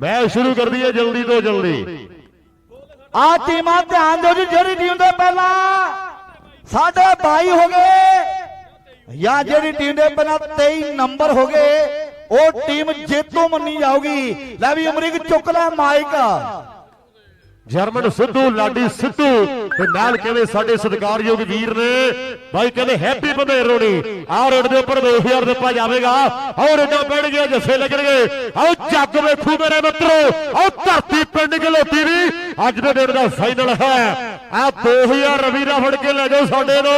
Match ਸ਼ੁਰੂ ਕਰ ਦਈਏ ਜਲਦੀ ਤੋਂ ਜਲਦੀ। ਆ ਟੀਮਾਂ ਧਿਆਨ ਦਿਓ ਜੀ, ਜਿਹੜੀ ਟੀਮ ਦੇ ਪਹਿਲਾਂ ਸਾਡੇ 22 ਹੋ ਗਏ ਜਾਂ ਜਿਹੜੀ ਟੀਮ ਦੇ ਪਹਿਲਾਂ 23 ਨੰਬਰ ਹੋ ਗਏ, ਉਹ ਟੀਮ ਜੇਤੂ ਮੰਨੀ ਜਾਊਗੀ। ਲੈ ਵੀ ਅਮਰੀਕ ਚੁੱਕ ਲੈ ਮਾਈਕ। ਜਰਮਨ ਸਿੱਧੂ, ਲਾਡੀ ਸਿੱਧੂ ਤੇ ਨਾਲ ਕਹਿੰਦੇ ਸਾਡੇ ਸਤਿਕਾਰਯੋਗ ਵੀਰ ਨੇ? ਬਾਈ ਕਹਿੰਦੇ ਹੈਪੀ ਬੰਦੇਰੋ ਨੇ। ਆਹ ਰੋਡ ਦੇ ਉੱਪਰ 2000 ਦਿੱਤਾ ਜਾਵੇਗਾ। ਆਹ ਰੇਡਾਂ ਪੈਣ ਗਿਆ ਜੱਫੇ ਲੱਗਣਗੇ। ਆਓ ਜੱਗ ਵੇਖੂ ਮੇਰੇ ਮਿੱਤਰੋ ਆਓ ਧਰਤੀ ਪਿੰਡ ਗਲੋਟੀ ਵੀ ਅੱਜ ਦੇ ਦਿਨ ਦਾ ਫਾਈਨਲ ਹੈ। ਆਹ 2000 ਰਵੀਰਾ ਫੜ ਕੇ ਲੈ ਜਾਓ ਸਾਡੇ ਨੂੰ।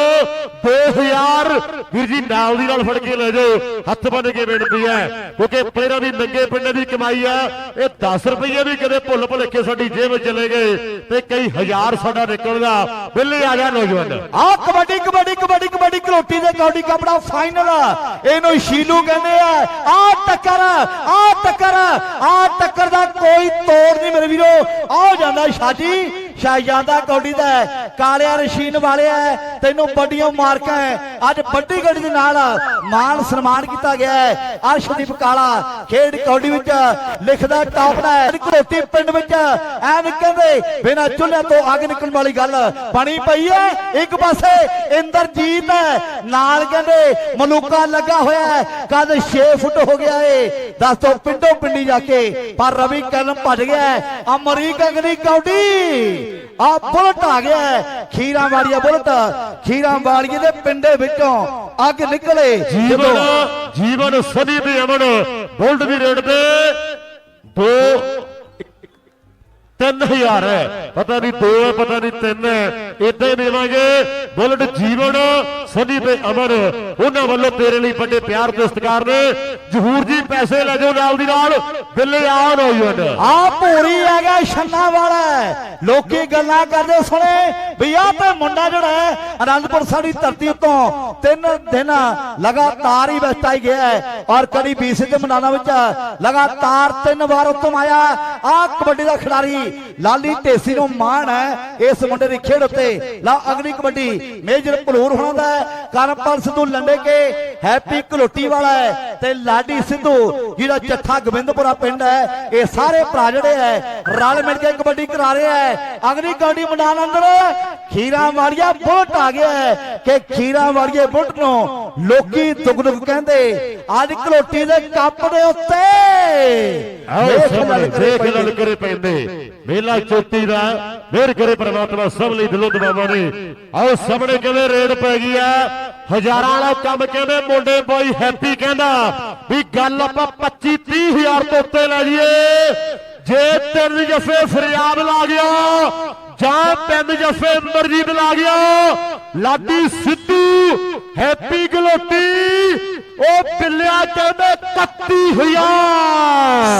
2000 ਵੀਰ ਜੀ ਨਾਲ ਦੀ ਨਾਲ ਫੜ ਕੇ ਲੈ ਜਾਓ। ਹੱਥ ਬੰਨ ਕੇ ਬੇਨਤੀ ਹੈ, ਕਿਉਂਕਿ ਪਲੇਅਰਾਂ ਦੀ ਨੰਗੇ ਪਿੰਡ ਦੀ ਕਮਾਈ ਆ। ਇਹ 10 ਰੁਪਏ ਵੀ ਕਦੇ ਭੁੱਲ ਭੁਲੇਖੇ ਸਾਡੀ ਜੇਬ ਵਿੱਚ ਚਲੇ ਗਏ ਤੇ ਕਈ ਹਜ਼ਾਰ ਸਾਡਾ ਨਿਕਲਦਾ। ਬਿੱਲੇ ਆ ਗਿਆ ਨੌਜਵਾਨ। ਆ ਕਬੱਡੀ ਕਬੱਡੀ ਕਬੱਡੀ ਕਬੱਡੀ ਕਲੋਟੀ ਦੇ ਕਬੱਡੀ ਕਪੜਾ ਫਾਈਨਲ ਇਹਨੂੰ ਸ਼ੀਲੂ ਕਹਿੰਦੇ ਆ ਆ ਟੱਕਰ ਆ ਟੱਕਰ ਆ ਟੱਕਰ ਦਾ ਕੋਈ ਤੋੜ ਨਹੀਂ ਮੇਰੇ ਵੀਰੋ। ਆ ਜਾਂਦਾ ਸ਼ਾਜੀ ਸ਼ਾਹਜਾਦਾ ਕੌਡੀ ਦਾ ਕਾਲਿਆ ਰਸ਼ੀਨ ਵਾਲਿਆ ਹੈ। ਤੈਨੂੰ ਵੱਡੀਆਂ ਮਾਰਕਾਂ ਅੱਜ ਵੱਡੀ ਗੱਡੀ ਦੇ ਨਾਲ ਮਾਨ ਸਨਮਾਨ ਕੀਤਾ ਗਿਆ ਹੈ। ਅਰਸ਼ਦੀਪ ਕਾਲਾ ਖੇਡ ਕੌਡੀ ਵਿੱਚ ਲਿਖਦਾ ਟਾਪ ਦਾ ਹੈ। ਪਿੰਡ ਵਿੱਚ ਐਨ ਕਹਿੰਦੇ, ਬਿਨਾ ਚੁੱਲ੍ਹੇ ਤੋਂ ਅੱਗ ਨਿਕਲਣ ਵਾਲੀ ਗੱਲ ਬਣੀ ਪਈ ਹੈ। ਇੱਕ ਪਾਸੇ ਇੰਦਰਜੀਤ ਹੈ, ਨਾਲ ਕਹਿੰਦੇ ਮਲੂਕਾ ਲੱਗਾ ਹੋਇਆ ਹੈ। ਕਦ 6 ਫੁੱਟ ਹੋ ਗਿਆ ਏ। ਦੱਸ ਤੋਂ ਪਿੰਡੋਂ ਪਿੰਡੀ ਜਾ ਕੇ। ਪਰ ਰਵੀ ਕਲਮ ਭੱਜ ਗਿਆ ਅਮਰੀਕ ਅਗਨੀ ਕੌਡੀ। ਆ ਬੁਲਟ ਆ ਗਿਆ ਖੀਰਾਂ ਵਾਲੀਆ ਬੁਲਟ। ਖੀਰਾਂ ਵਾਲੀਏ ਦੇ ਪਿੰਡੇ ਵਿੱਚੋਂ ਅੱਗ ਨਿਕਲੇ। ਜੀਵਨ ਜੀਵਨ ਸਦੀ ਤੇ ਅਮਨ ਬੁਲਟ ਦੀ ਰੇਡ ਤੇ 2 3000 ਹੈ। ਪਤਾ ਨਹੀਂ 2 ਹੈ, ਪਤਾ ਨਹੀਂ 3 ਹੈ। ਇਦਾਂ ਹੀ ਦੇਵਾਂਗੇ ਬੁਲਟ ਜੀਵਨ, ਸਦੀ ਤੇ ਅਮਨ। ਉਹਨਾਂ ਵੱਲੋਂ ਤੇਰੇ ਲਈ ਵੱਡੇ ਪਿਆਰ ਤੇ ਸਤਿਕਾਰ ਨੇ। ਜਹੂਰ ਜੀ, ਪੈਸੇ ਲੈ ਜਾਓ ਨਾਲ ਦੀ ਨਾਲ। ਬਿੱਲੇ ਆਓ ਨੌਜਵਾਨ ਆ ਭੂਰੀ ਹੈਗਾ ਛੰਨਾ ਵਾਲਾ। ਲੋਕੀ ਗੱਲਾਂ ਕਰਦੇ ਸੁਣੇ ਵੀ ਆਹ ਤੇ ਮੁੰਡਾ ਜਿਹੜਾ ਹੈ, ਅਨੰਦਪੁਰ ਸਾਡੀ ਧਰਤੀ ਉੱਤੋਂ ਤਿੰਨ ਦਿਨ ਲਗਾਤਾਰ ਹੀ ਵਸਤਾਈ ਗਿਆ ਔਰ ਕਦੀ ਬੀਸੇ ਦੇ ਮੈਦਾਨਾਂ ਵਿੱਚ ਲਗਾਤਾਰ ਤਿੰਨ ਵਾਰ ਉੱਤੋਂ ਆਇਆ। ਆ ਕਬੱਡੀ ਦਾ ਖਿਡਾਰੀ ਲਾਲੀ ਢੇਸੀ ਨੂੰ ਮਾਣ ਹੈ। ਇਸ ਮੁੰਡੇ ਦੀ ਖੇਡ ਉੱਤੇ ਲਾ ਅਗਲੀ ਕਬੱਡੀ ਮੇਜਰ ਭਲੂਰ ਹੋਣਾ ਦਾ ਕਰਮਪਾਲ ਸਿੱਧੂ ਲੰਡੇ ਕੇ, ਹੈਪੀ ਕਲੋਟੀ ਵਾਲਾ ਹੈ ਤੇ ਲਾਡੀ ਸਿੱਧੂ, ਜਿਹੜਾ ਚੱਠਾ ਗੋਬਿੰਦਪੁਰਾ ਪਿੰਡ ਹੈ। ਇਹ ਸਾਰੇ ਭਰਾ ਜਿਹੜੇ ਹੈ ਰਲ ਮਿਲ ਕੇ ਕਬੱਡੀ ਕਰਾ ਰਹੇ ਹੈ। ਅਗਲੀ ਕਬੱਡੀ ਮੈਦਾਨ ਅੰਦਰ ਖੀਰਾ ਵਾਲੀਆ ਬੁਲਟ ਆ ਗਿਆ ਹੈ ਕਿ ਖੀਰਾ ਵਾਲੀਏ ਬੁਲਟ ਨੂੰ ਲੋਕੀ ਦੁਗਦੁਗ ਕਹਿੰਦੇ ਅੱਜ ਘਲੋਟੀ ਦੇ ਕੱਪ ਦੇ ਉੱਤੇ। ਆਓ ਦੇਖ ਸਾਹਮਣੇ ਲਲਕਰੇ ਦੇਖ ਪੈਂਦੇ। ਮੇਲਾ ਚੋਟੀ ਦਾ ਮਿਹਰ ਕਰੇ ਪ੍ਰਮਾਤਮਾ ਸਭ ਲਈ ਦਿਲੋਂ ਦੁਆਵਾਂ ਨੇ। ਆਓ ਸਾਹਮਣੇ ਕਿਵੇਂ ਰੇਡ ਪੈ ਗਈ ਆ ਹਜ਼ਾਰਾਂ ਵਾਲਾ ਕੰਮ ਕਹਿੰਦੇ ਮੁੰਡੇ ਬੋਈ ਹੈਪੀ ਕਹਿੰਦਾ ਵੀ ਗੱਲ ਆਪਾਂ 25 30 ਹਜ਼ਾਰ ਤੋਂ ਉੱਤੇ ਲੈ ਜਾਈਏ। ਜੇ ਤਿੰਨ ਜਫੇ ਫਰਿਆਦ ਲਾ ਗਿਆ, ਜਾਂ ਤਿੰਨ ਜਫੇ ਮਰਜੀਤ ਲਾ ਗਿਆ, ਲਾਡੀ ਸਿੱਧੂ ਹੈਪੀ ਗਲੋਟੀ ਉਹ ਪਿੱਲਿਆ ਕਹਿੰਦੇ 31000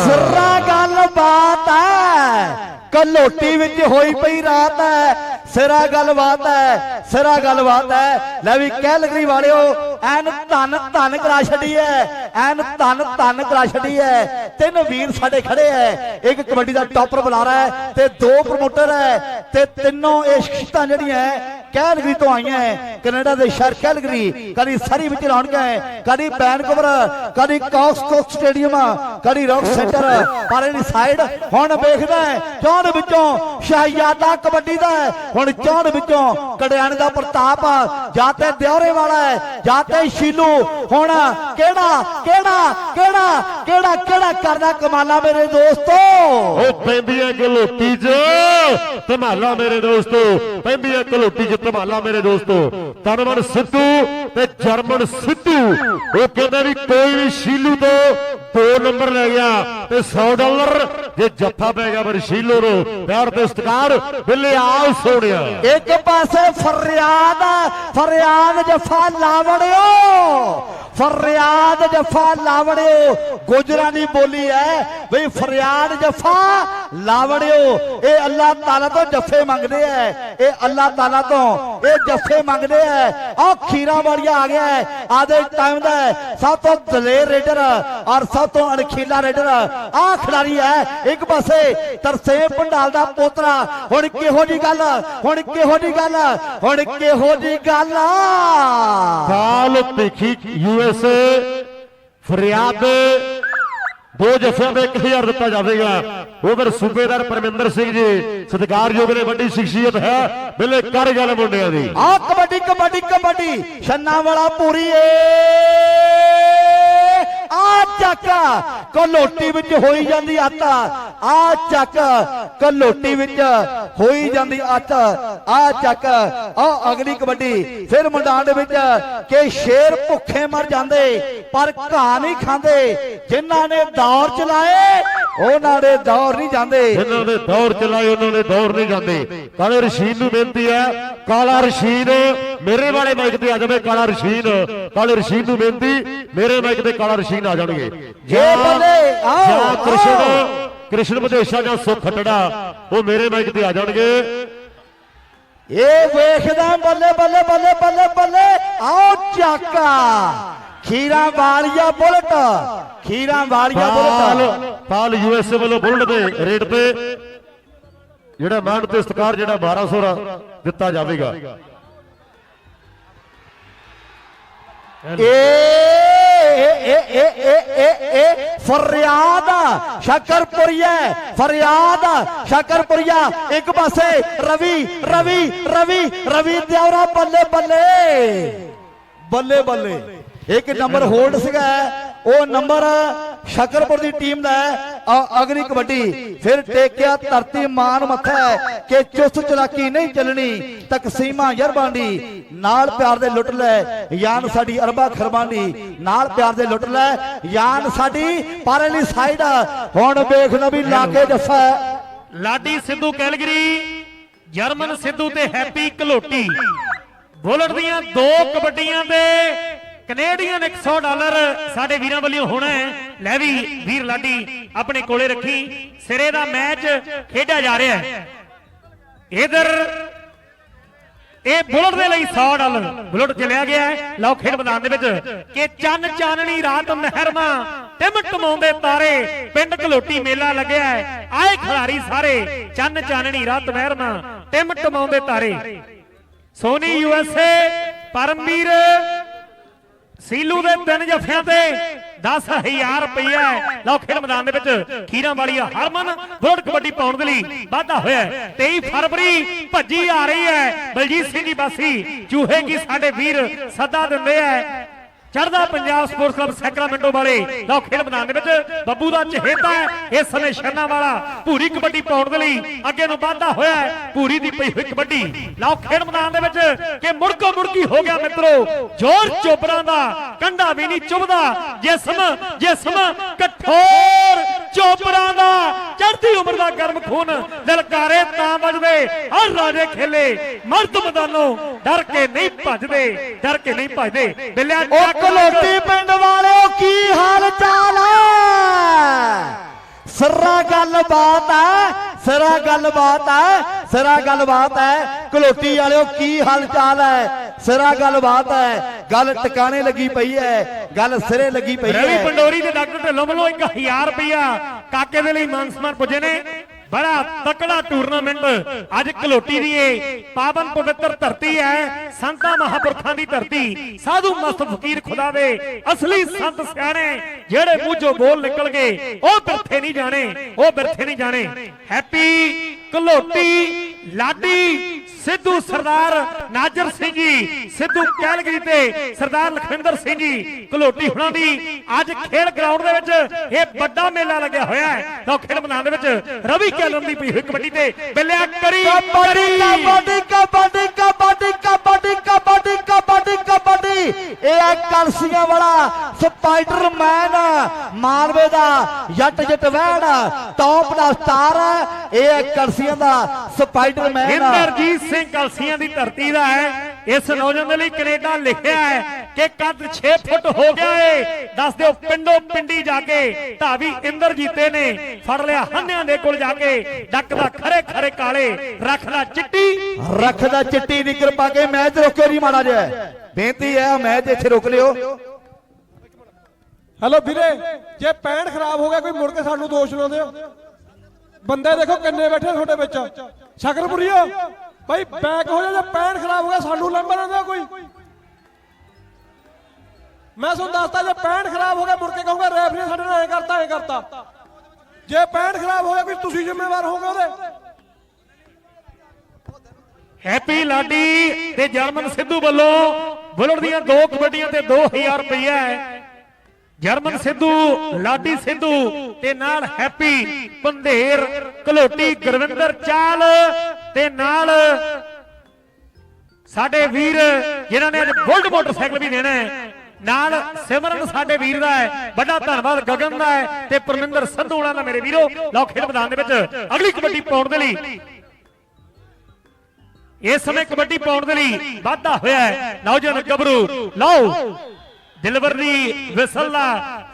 ਸਿਰਾ ਗੱਲ ਬਾਤ ਹੈ। ਕਲੋਟੀ ਵਿੱਚ ਹੋਈ ਪਈ ਰਾਤ ਹੈ। ਸਿਰਾ ਗੱਲ ਬਾਤ ਹੈ। ਸਿਰਾ ਗੱਲ ਬਾਤ ਹੈ। ਲੈ ਵੀ ਕੈਲਗਰੀ ਵਾਲਿਓ, ਐਨ ਧਨ ਧਨ ਕਰਾ ਛੱਡੀ ਹੈ। ਐਨ ਧਨ ਧਨ ਕਰਾ ਛੱਡੀ ਹੈ। ਤਿੰਨ ਵੀਰ ਸਾਡੇ ਖੜੇ ਹੈ। ਇੱਕ ਕਬੱਡੀ ਦਾ ਟੌਪਰ ਬੁਲਾਰਾ ਹੈ ਤੇ ਦੋ ਪ੍ਰਮੋਟਰ ਹੈ ਤੇ ਤਿੰਨੋਂ ਇਹ ਸ਼ਖਸੀਅਤਾਂ ਜਿਹੜੀਆਂ ਕੈਲਗਰੀ ਤੋਂ ਆਈਆਂ ਹੈ ਕੈਨੇਡਾ ਦੇ ਸ਼ਹਿਰ ਕੈਲਗਰੀ, ਕਦੀ ਸਰੀ ਵਿੱਚ ਰੌਣਕਾਂ ਹੈ ਕਦੀ ਵੈਨਕੂਵਰ ਕਦੀ ਕਾਕਸਕੋ ਸਟੇਡੀਅਮ, ਕਦੀ ਰੌਕ ਸੈਂਟਰ। ਪਰ ਇਹਦੀ ਸਾਈਡ ਹੁਣ ਵੇਖਦਾ ਹੈ ਚੌਂਦ ਵਿੱਚੋਂ ਸ਼ਹਿਜ਼ਾਦਾ ਕਬੱਡੀ ਦਾ ਹੈ ਹੁਣ ਚੌਂਦ ਵਿੱਚੋਂ ਕੜਿਆਣ ਦਾ ਪ੍ਰਤਾਪ, ਜਾਂ ਤੇ ਦਿਉਰੇ ਵਾਲਾ ਹੈ ਜਾਂ ਤੇ ਸ਼ੀਲੂ। ਹੁਣ ਕਿਹੜਾ ਕਿਹੜਾ ਕਿਹੜਾ ਕਿਹੜਾ ਕਿਹੜਾ ਕਰਦਾ ਕਮਾਲਾ ਮੇਰੇ ਦੋਸਤੋ? ਉਹ ਪੈਂਦੀਆਂ ਗਲੋਟੀ 'ਚ। ਧਮਾਲਾ ਮੇਰੇ ਦੋਸਤੋ, ਪੈਂਦੀਆਂ ਗਲੋਟੀ 'ਚ ਧਮਾਲਾ ਮੇਰੇ ਦੋਸਤੋ। ਤਨਮਨ ਸਿੱਧੂ ਤੇ ਜਰਮਨ ਸਿੱਧੂ। ਉਹ ਕਹਿੰਦੇ ਵੀ ਕੋਈ ਵੀ ਸ਼ੀਲੂ ਤੋਂ ਦੋ ਨੰਬਰ ਲੈ ਗਿਆ ਤੇ 100 ਡਾਲਰ ਜੇ ਜੱਫਾ ਪੈ ਗਿਆ ਫਿਰ ਸ਼ੀਲੂ ਨੂੰ। ਪਿਆਰ ਤੇ ਸਤਿਕਾਰ, ਬਿੱਲੇ ਆਓ ਸੋਹਣਿਆ। ਇੱਕ ਪਾਸੇ ਫਰਿਆਦ ਫਰਿਆਦ ਜੱਫਾ ਲਾਵੜਿਓ ਫਰਿਆਦ ਜਫਾ ਲਾਵੜਿਓ ਗੁਜਰਾਂ ਦੀ ਬੋਲੀ ਹੈ ਬਈ ਫਰਿਆਦ ਜਫਾ ਲਾਵੜਿਓ ਇਹ ਅੱਲਾਹ ਤਾਲਾ ਤੋਂ ਜੱਫੇ ਮੰਗਦੇ ਐ। ਇਹ ਅੱਲਾਹ ਤਾਲਾ ਤੋਂ ਇਹ ਜੱਫੇ ਮੰਗਦੇ ਐ। ਆ ਖੀਰਾ ਵਾਲੀਆ ਆ ਗਿਆ ਆਦੇ ਟਾਈਮ ਦਾ ਸਭ ਤੋਂ ਦਲੇਰ ਰੇਡਰ ਔਰ ਸਭ ਤੋਂ ਅਣਖੀਲਾ ਰੇਡਰ ਆ ਖਿਡਾਰੀ ਹੈ ਇੱਕ ਪਾਸੇ ਤਰਸੇਮ ਭੰਡਾਲ ਦਾ ਪੋਤਰਾ। ਹੁਣ ਕਿਹੋ ਜੀ ਗੱਲ? ਹੁਣ ਕਿਹੋ ਜੀ ਗੱਲ? ਹੁਣ ਕਿਹੋ ਜੀ ਗੱਲ? ਕਾਲ ਭਿੱਖੀ ਯੂਐਸਏ ਫਰਿਆਦ ਦੋ ਜੱਫਿਆਂ ਦਾ 1000 ਦਿੱਤਾ ਜਾਵੇਗਾ, ਉਹ ਫਿਰ ਸੂਬੇਦਾਰ ਪਰਮਿੰਦਰ ਸਿੰਘ ਜੀ, ਸਤਿਕਾਰਯੋਗ ਨੇ ਵੱਡੀ ਸ਼ਖਸੀਅਤ ਹੈ, ਬਿਲੇ ਕਰ ਗੱਲ ਮੁੰਡਿਆਂ ਦੀ। ਆ ਕਬੱਡੀ ਕਬੱਡੀ ਕਬੱਡੀ, ਛੰਨਾ ਵਾਲਾ ਪੂਰੀ ਏ। ਆ ਚੱਕ। ਕਲੋਟੀ ਵਿੱਚ ਹੋਈ ਜਾਂਦੀ ਅੱਤ। ਆ ਚੱਕ। ਕਲੋਟੀ ਵਿੱਚ ਹੋਈ ਜਾਂਦੀ ਅੱਤ। ਆ ਚੱਕ। ਆ ਅਗਲੀ ਕਬੱਡੀ। ਫਿਰ ਮੈਦਾਨ ਦੇ ਵਿੱਚ ਕਿ ਸ਼ੇਰ ਭੁੱਖੇ ਮਰ ਜਾਂਦੇ, ਪਰ ਘਾਹ ਨਹੀਂ ਖਾਂਦੇ। ਜਿਨ੍ਹਾਂ ਨੇ ਦੌਰ ਚਲਾਏ ਉਹਨਾਂ ਦੇ ਦੌਰ ਨਹੀਂ ਜਾਂਦੇ। ਜਿਨ੍ਹਾਂ ਨੇ ਦੌਰ ਚਲਾਏ ਉਹਨਾਂ ਨੇ ਦੌਰ ਨਹੀਂ ਜਾਂਦੇ। ਕਾਲੇ ਰਸ਼ੀਦ ਨੂੰ ਬੇਨਤੀ ਹੈ ਕਾਲਾ ਰਸ਼ੀਦ ਮੇਰੇ ਵਾਲੇ ਮਾਈਕ ਤੇ ਆ ਜਾਵੇ ਕਾਲਾ ਰਸ਼ੀਦ। ਕਾਲੇ ਰਸ਼ੀਦ ਨੂੰ ਬੇਨਤੀ ਮੇਰੇ ਮਾਈਕ ਤੇ ਕਾਲਾ ਰਸ਼ੀਦ ਆ ਜਾਣਗੇ। ਜੇ ਬੱਲੇ, ਆਓ, ਕ੍ਰਿਸ਼ਨ। ਕ੍ਰਿਸ਼ਨ ਵਿਦੇਸ਼ਾ ਜਾਂ ਸੁਖ ਖੱਟੜਾ ਉਹ ਮੇਰੇ ਮਾਈਕ ਤੇ ਆ ਜਾਣਗੇ। ਇਹ ਵੇਖਦਾ ਬੱਲੇ ਬੱਲੇ ਬੱਲੇ ਬੱਲੇ ਬੱਲੇ। ਆਓ ਚੱਕਾ। Kheera Walia Bullet. Kheera Walia Bullet. Pal USA ਵੱਲੋਂ ਬੁਲਟ ਦੇ ਰੇਟ ਤੇ ਜਿਹੜਾ ਮਾਨ ਤੇ ਸਤਕਾਰ ਜਿਹੜਾ 1200 ਰਾ ਦਿੱਤਾ ਜਾਵੇਗਾ। ਏ ਏ ਏ ਏ ਏ ਏ ਫਰਿਆਦ ਸ਼ਕਰਪੁਰੀਆ ਫਰਿਆਦ ਸ਼ਕਰਪੁਰੀਆ। ਇੱਕ ਪਾਸੇ ਰਵੀ ਰਵੀ ਰਵੀ ਰਵੀ ਦਿਉਰਾ ਬੱਲੇ ਬੱਲੇ। ਬੱਲੇ ਬੱਲੇ। ਇੱਕ ਨੰਬਰ ਹੋਲਡ ਸੀਗਾ, ਉਹ ਨੰਬਰ ਸ਼ਕਰਪੁਰ ਦੀ ਟੀਮ ਦਾ ਅਗਲੀ ਕਬੱਡੀ, ਫਿਰ ਟੇਕਿਆ ਧਰਤੀ ਮਾਨ ਮੱਥਾ ਕਿ ਚੁਸਤ ਚਲਾਕੀ ਨਹੀਂ ਚੱਲਣੀ। ਤਕਸੀਮਾ ਯਰਬਾਂਡੀ, ਨਾਲ ਪਿਆਰ ਦੇ ਲੁੱਟ ਲੈ। ਯਾਨ ਸਾਡੀ ਅਰਬਾ ਖਰਬਾਂਡੀ, ਨਾਲ ਪਿਆਰ ਦੇ ਲੁੱਟ ਲੈ। ਯਾਨ ਸਾਡੀ ਪਰਲੀ ਸਾਈਡ ਹੁਣ ਵੇਖ ਵੀ ਲਾਗੇ ਕੇ ਦੱਸਾ ਲਾਡੀ ਸਿੱਧੂ ਕੈਲਗਰੀ, ਜਰਮਨ ਸਿੱਧੂ ਤੇ ਹੈਪੀ ਕਲੋਟੀ ਬੁਲਟ ਦੀਆਂ ਦੋ ਕਬੱਡੀਆਂ ਦੇ ਕੈਨੇਡੀਅਨ 100 ਡਾਲਰ ਸਾਡੇ ਵੀਰਾਂ ਵੱਲੋਂ ਹੋਣਾ ਹੈ। ਲੈ ਵੀ, ਵੀਰ ਲਾਡੀ, ਆਪਣੇ ਕੋਲੇ ਰੱਖੀ। ਸਿਰੇ ਦਾ ਮੈਚ ਖੇਡਿਆ ਜਾ ਰਿਹਾ ਹੈ। ਇਧਰ, ਇਹ ਬੁਲਟ ਦੇ ਲਈ 100 ਡਾਲਰ। ਬੁਲਟ ਚਲਿਆ ਗਿਆ ਹੈ। ਲਓ, ਖੇਡ ਮੈਦਾਨ ਦੇ ਵਿੱਚ। ਕਿ ਚੰਨ ਚਾਨਣੀ ਰਾਤ ਮਹਿਰਮਾ, ਟਿਮ ਟਮਾਉਂਦੇ ਤਾਰੇ। ਪਿੰਡ ਘਲੋਟੀ ਮੇਲਾ ਲੱਗਿਆ ਹੈ। ਆਏ ਖਿਡਾਰੀ ਸਾਰੇ, ਚੰਨ ਚਾਨਣੀ ਰਾਤ ਮਹਿਰਮਾ, ਟਿਮ ਟਮਾਉਂਦੇ ਤਾਰੇ। ਸੋਨੀ ਯੂਐਸਏ ਪਰਮਵੀਰ ਸੀਲੂ ਦੇ ਤਿੰਨ ਜੱਫਿਆਂ ਤੇ 10000 ਰੁਪਇਆ ਲਓ, ਖੇਡ ਮੈਦਾਨ ਦੇ ਵਿੱਚ ਖੀਰਾਂ ਵਾਲੀ ਹਰਮਨ ਵਰਲਡ ਕਬੱਡੀ ਪਾਉਣ ਦੇ ਲਈ ਵਾਧਾ ਹੋਇਆ ਹੈ। 23 ਫਰਵਰੀ ਭੱਜੀ ਆ ਰਹੀ ਹੈ। ਬਲਜੀਤ ਸਿੰਘ ਦੀ ਬਾਸੀ ਚੂਹੇ ਕੀ ਸਾਡੇ ਵੀਰ ਸੱਦਾ ਦਿੰਦੇ ਆ ਚੜਦਾ ਪੰਜਾਬ ਸਪੋਰਟਸ ਕਲੱਬ ਸੈਕਰਾਮੈਂਟੋ ਵਾਲੇ। ਲਓ, ਖੇਡ ਮੈਦਾਨ ਦੇ ਵਿੱਚ ਬੱਬੂ ਦਾ ਚਹੇਤਾ ਇਸ ਸਮੇਂ ਸ਼ਰਨਾ ਵਾਲਾ ਪੂਰੀ ਕਬੱਡੀ ਪਾਉਣ ਦੇ ਲਈ ਅੱਗੇ ਨੂੰ ਵਾਧਾ ਹੋਇਆ ਹੈ। ਪੂਰੀ ਦੀ ਪਈ ਹੋਈ ਕਬੱਡੀ। ਲਓ, ਖੇਡ ਮੈਦਾਨ ਦੇ ਵਿੱਚ ਕਿ ਮੁੜਕੋ ਮੁੜਕੀ ਹੋ ਗਿਆ ਮਿੱਤਰੋ। ਜ਼ੋਰ ਚੋਪਰਾਂ ਦਾ, ਕੰਡਾ ਵੀ ਨਹੀਂ ਚੁਬਦਾ ਜਿਸਮ ਜਿਸਮ, ਕਠੋਰ ਉਮਰ ਦਾ ਗਰਮ ਖੂਨ ਲਲਕਾਰੇ ਤਾਂ ਵੱਜਦੇ। ਹਰ ਰਾਜੇ ਖੇਲੇ ਮਰਦ ਮੈਦਾਨੋਂ ਡਰ ਕੇ ਨਹੀਂ ਭੱਜਦੇ ਡਰ ਕੇ ਨਹੀਂ ਭੱਜਦੇ। ਬਿੱਲਿਆ ਉਹ ਕਲੋਟੀ ਪਿੰਡ ਵਾਲਿਓ ਕੀ ਹਾਲ ਚਾਲ ਹੈ ਸਰਰਾ ਗੱਲਬਾਤ ਹੈ ਸਰਾ ਗੱਲਬਾਤ ਹੈ ਸਰਾ ਗੱਲਬਾਤ ਹੈ ਕਲੋਟੀ ਵਾਲਿਓ ਕੀ ਹਾਲ ਚਾਲ ਹੈ ਸਰਾ ਗੱਲਬਾਤ ਹੈ ਗੱਲ ਟਿਕਾਣੇ ਲੱਗੀ ਪਈ ਹੈ ਗੱਲ ਸਿਰੇ ਲੱਗੀ ਪਈ ਰਵੀ ਹੈ ਪੰਡੋਰੀ ਤੇ ਡਾਕਟਰ ਢਿੱਲੋਂ ਵੱਲੋਂ 1000 ਰੁਪਇਆ ਕਾਕੇ ਦੇ ਲਈ ਮਾਨ ਸਨਮਾਨ ਪੁੱਜੇ ਨੇ। ਬੜਾ ਤਕੜਾ ਟੂਰਨਾਮੈਂਟ ਅੱਜ ਕਲੋਟੀ ਦੀ ਏ। ਪਾਵਨ ਪਵਿੱਤਰ ਧਰਤੀ ਹੈ। ਸੰਤਾਂ ਮਹਾਪੁਰਖਾਂ ਦੀ ਧਰਤੀ। ਸਾਧੂ ਮਸਤ ਫਕੀਰ ਖੁਦਾ ਦੇ ਅਸਲੀ ਸੰਤ ਸਿਆਣੇ ਜਿਹੜੇ ਮੂੰਹੋਂ ਬੋਲ ਨਿਕਲ ਗਏ, ਉਹ ਬਿਰਥੇ ਨਹੀਂ ਜਾਣੇ। ਉਹ ਬਿਰਥੇ ਨਹੀਂ ਜਾਣੇ। ਹੈਪੀ ਕਲੋਟੀ ਲਾਡੀ ਸਿੱਧੂ ਸਰਦਾਰ ਨਾਜਰ ਸਿੰਘ ਜੀ ਸਿੱਧੂ ਕੈਲਗਰੀ ਤੇ ਸਰਦਾਰ ਲਖਵਿੰਦਰ ਸਿੰਘ ਜੀ ਕਲੋਟੀ ਹੁਣਾਂ ਦੀ ਅੱਜ ਖੇਡ ਗਰਾਊਂਡ ਦੇ ਵਿੱਚ ਇਹ ਵੱਡਾ ਮੇਲਾ ਲੱਗਿਆ ਹੋਇਆ ਹੈ। ਲਓ ਖੇਡ ਮੈਦਾਨ ਦੇ ਵਿੱਚ ਰਵੀ ਕੈਲਮ ਦੀ ਪਈ ਹੋਈ ਕਬੱਡੀ ਤੇ ਬਿੱਲਿਆ ਕਰੀ ਕਬੱਡੀ। ਕਬੱਡੀ ਕਬੱਡੀ ਕਬੱਡੀ ਕਬੱਡੀ ਕਬੱਡੀ ਕਬੱਡੀ ਕਬੱਡੀ। ਇਹ ਹੈ ਕਲਸੀਆਂ ਵਾਲਾ ਸਪਾਈਡਰਮੈਨ ਮਾਲਵੇ ਦਾ ਜੱਟ ਜੱਟ ਵਹਿਣ ਟੌਪ ਦਾ ਸਟਾਰ ਇਹ ਹੈ ਕਲਸੀਆਂ ਦਾ ਸਪਾਈਡਰਮੈਨ ਇੰਦਰਜੀਤ ਸਿੰਘ ਕਲਸੀਆਂ ਦੀ ਧਰਤੀ ਦਾ ਹੈ। ਇਸ ਨੌਜਵਾਨ ਦੇ ਲਈ ਕੈਨੇਡਾ ਲਿਖਿਆ ਹੈ ਕਿ ਕੱਦ 6 ਫੁੱਟ ਹੋ ਗਿਆ ਏ। ਦੱਸ ਦਿਓ ਪਿੰਡੋ ਪਿੰਡੀ ਜਾ ਕੇ ਢਾਵੀ ਇੰਦਰਜੀਤੇ ਨੇ ਫੜ ਲਿਆ ਹੰਨਿਆਂ ਦੇ ਕੋਲ ਜਾ ਕੇ। ਡੱਕਦਾ ਖਰੇ ਖਰੇ ਕਾਲੇ ਰੱਖਦਾ ਚਿੱਟੀ। ਰੱਖਦਾ ਚਿੱਟੀ ਨਿਕਰ ਪਾ ਕੇ ਮੈਚ ਰੋਕਿਓ ਨਹੀਂ ਮਾੜਾ ਜਿਹਾ। ਬੇਨਤੀ ਹੈ ਮੈਚ ਇੱਥੇ ਰੋਕ ਲਿਓ। ਹੈਲੋ ਵੀਰੇ ਜੇ ਪੈਣ ਖਰਾਬ ਹੋ ਗਿਆ ਕੋਈ ਮੁੜ ਕੇ ਸਾਨੂੰ ਦੋਸ਼ ਨਾ ਦਿਓ ਬੰਦੇ ਦੇਖੋ ਕਿੰਨੇ ਬੈਠੇ ਤੁਹਾਡੇ ਵਿੱਚ। ਸ਼ਕਰਪੁਰੀਓ ਭਾਈ ਬੈਕ ਹੋ ਜਾ ਜੇ ਪੈਣ ਖਰਾਬ ਹੋ ਗਿਆ, ਸਾਨੂੰ ਲੰਬਰ ਨਾ ਕੋਈ। ਮੈਂ ਤੁਹਾਨੂੰ ਦੱਸਦਾ, ਜੇ ਪੈਂਟ ਖਰਾਬ ਹੋ ਗਿਆ, ਮੁੜ ਕੇ ਕਹੂੰਗਾ ਰੈਫਰੀ ਸਾਡੇ ਨਾਲ ਐ ਕਰਤਾ ਐ ਕਰਤਾ। ਜੇ ਪੈਂਟ ਖਰਾਬ ਹੋ ਗਿਆ, ਕੋਈ ਤੁਸੀਂ ਜ਼ਿੰਮੇਵਾਰ ਹੋਗੇ ਉਹਦੇ। ਹੈਪੀ ਲਾਡੀ ਤੇ ਜਰਮਨ ਸਿੱਧੂ ਵੱਲੋਂ ਬੁਲਟ ਦੀਆਂ ਦੋ ਕਬੱਡੀਆਂ ਤੇ 2000 ਰੁਪਇਆ ਹੈ। ਜਰਮਨ ਸਿੱਧੂ ਲਾਡੀ ਸਿੱਧੂ ਤੇ ਨਾਲ ਹੈਪੀ ਪੰਧੇਰ ਕਲੋਟੀ ਗੁਰਵਿੰਦਰ ਚਾਲ ਤੇ ਨਾਲ ਸਾਡੇ ਵੀਰ ਜਿਨ੍ਹਾਂ ਨੇ ਅੱਜ ਬੁਲਟ ਮੋਟਰਸਾਈਕਲ ਵੀ ਦੇਣਾ ਹੈ। ਨਾਲ ਸਿਮਰਨ ਸਾਡੇ ਵੀਰ ਦਾ ਹੈ। ਵੱਡਾ ਧੰਨਵਾਦ ਗਗਨ ਦਾ ਹੈ। ਤੇ ਪਰਮਿੰਦਰ ਸੰਧੂ ਵਾਲਾ ਦਾ ਮੇਰੇ ਵੀਰੋ ਲਓ ਖੇਡ ਮੈਦਾਨ ਦੇ ਵਿੱਚ। ਅਗਲੀ ਕਬੱਡੀ ਪਾਉਣ ਦੇ ਲਈ। ਇਸ ਸਮੇਂ ਕਬੱਡੀ ਪਾਉਣ ਦੇ ਲਈ ਵਾਧਾ ਹੋਇਆ ਹੈ। ਨੌਜਵਾਨ ਗੱਭਰੂ। ਲਓ। ਦਿਲਵਰ ਦੀ ਵਿਸਲ ਦਾ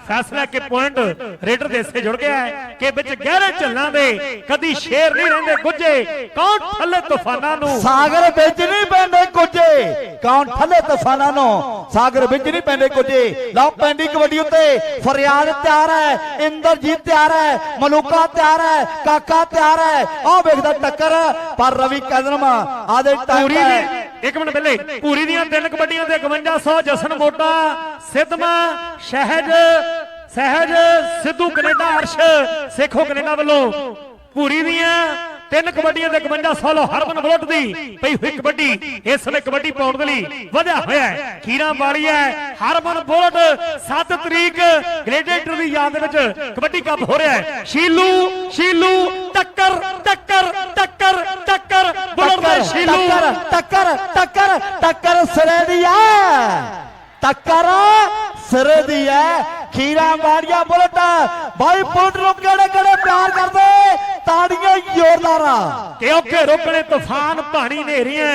ਫੈਸਲਾ ਕਿ ਪੁਆਇੰਟ ਰੇਡਰ ਦੇ ਹਿੱਸੇ ਜੁੜ ਗਿਆ ਹੈ ਕਿ ਵਿੱਚ ਗਹਿਰੇ ਝੱਲਾਂ ਦੇ ਕਦੀ ਸ਼ੇਰ ਨਹੀਂ ਰਹਿੰਦੇ ਗੁੱਜੇ ਕੌਣ ਥੱਲੇ ਤੂਫਾਨਾਂ ਨੂੰ? ਸਾਗਰ ਵਿੱਚ ਨਹੀਂ ਪੈਂਦੇ ਕੁਝੇ ਕੌਣ ਠੱਲੇ ਤੂਫਾਨਾਂ ਨੂੰ? ਸਾਗਰ ਵਿੱਚ ਨਹੀਂ ਪੈਂਦੇ ਕੁਝੇ ਲਓ ਪੈਂਦੀ ਕਬੱਡੀ ਉੱਤੇ। ਫਰਿਆਦ ਤਿਆਰ ਹੈ ਇੰਦਰਜੀਤ ਤਿਆਰ ਹੈ ਮਲੂਕਾ ਤਿਆਰ ਹੈ ਕਾਕਾ ਤਿਆਰ ਹੈ। ਆਹ ਵੇਖਦਾ ਟੱਕਰ ਪਰ ਰਵੀ ਕਦਰਮ ਆਦੇ ਟਾਈਮ ਇੱਕ ਮਿੰਟ ਪਹਿਲੇ ਪੂਰੀ ਦੀਆਂ ਤਿੰਨ ਕਬੱਡੀਆਂ ਤੇ 5100 ਜਸਨ ਮੋਟਾ, ਸਿੱਧਮਾ, ਸ਼ਹਿਜ, ਸਹਿਜ, ਸਿੱਧੂ ਕੈਨੇਡਾ, ਅਰਸ਼, ਸੇਖੋ ਕੈਨੇਡਾ ਵੱਲੋਂ ਪੂਰੀ ਦੀਆਂ ਤਿੰਨ ਕਬੱਡੀਆਂ ਤੇ 5100 ਲੋ ਹਰਮਨ ਬਲੋਟ ਦੀ ਪਈ ਹੋਈ ਕਬੱਡੀ। ਇਸ ਵੇਲੇ ਕਬੱਡੀ ਪਾਉਣ ਦੇ ਲਈ ਵਧਿਆ ਹੋਇਆ ਹੈ। ਖੀਰਾ ਵਾਲੀ ਹੈ। ਹਰਮਨ ਬਲੋਟ 7 ਤਰੀਕ ਗਲੇਡੀਏਟਰ ਦੀ ਯਾਦ ਵਿੱਚ ਕਬੱਡੀ ਕੱਪ ਹੋ ਰਿਹਾ ਹੈ। ਸ਼ੀਲੂ ਸ਼ੀਲੂ, ਟੱਕਰ ਟੱਕਰ। ਟੱਕਰ ਟੱਕਰ ਟੱਕਰ ਟੱਕਰ ਸਿਰੇ ਦੀ ਹੈ ਟੱਕਰ ਸਿਰੇ ਦੀ ਹੈ ਖੀਰਾ ਮਾਰੀਆ ਬੁਲਟ। ਬਾਈ ਬੁਲਟ ਨੂੰ ਕਿਹੜੇ ਕਿਹੜੇ ਪਿਆਰ ਕਰਦੇ? ਤਾੜੀਆਂ ਜ਼ੋਰਦਾਰ। ਕਿ ਔਖੇ ਰੋਕਣੇ ਤੂਫਾਨ ਪਾਣੀ ਨੇਰੀਆਂ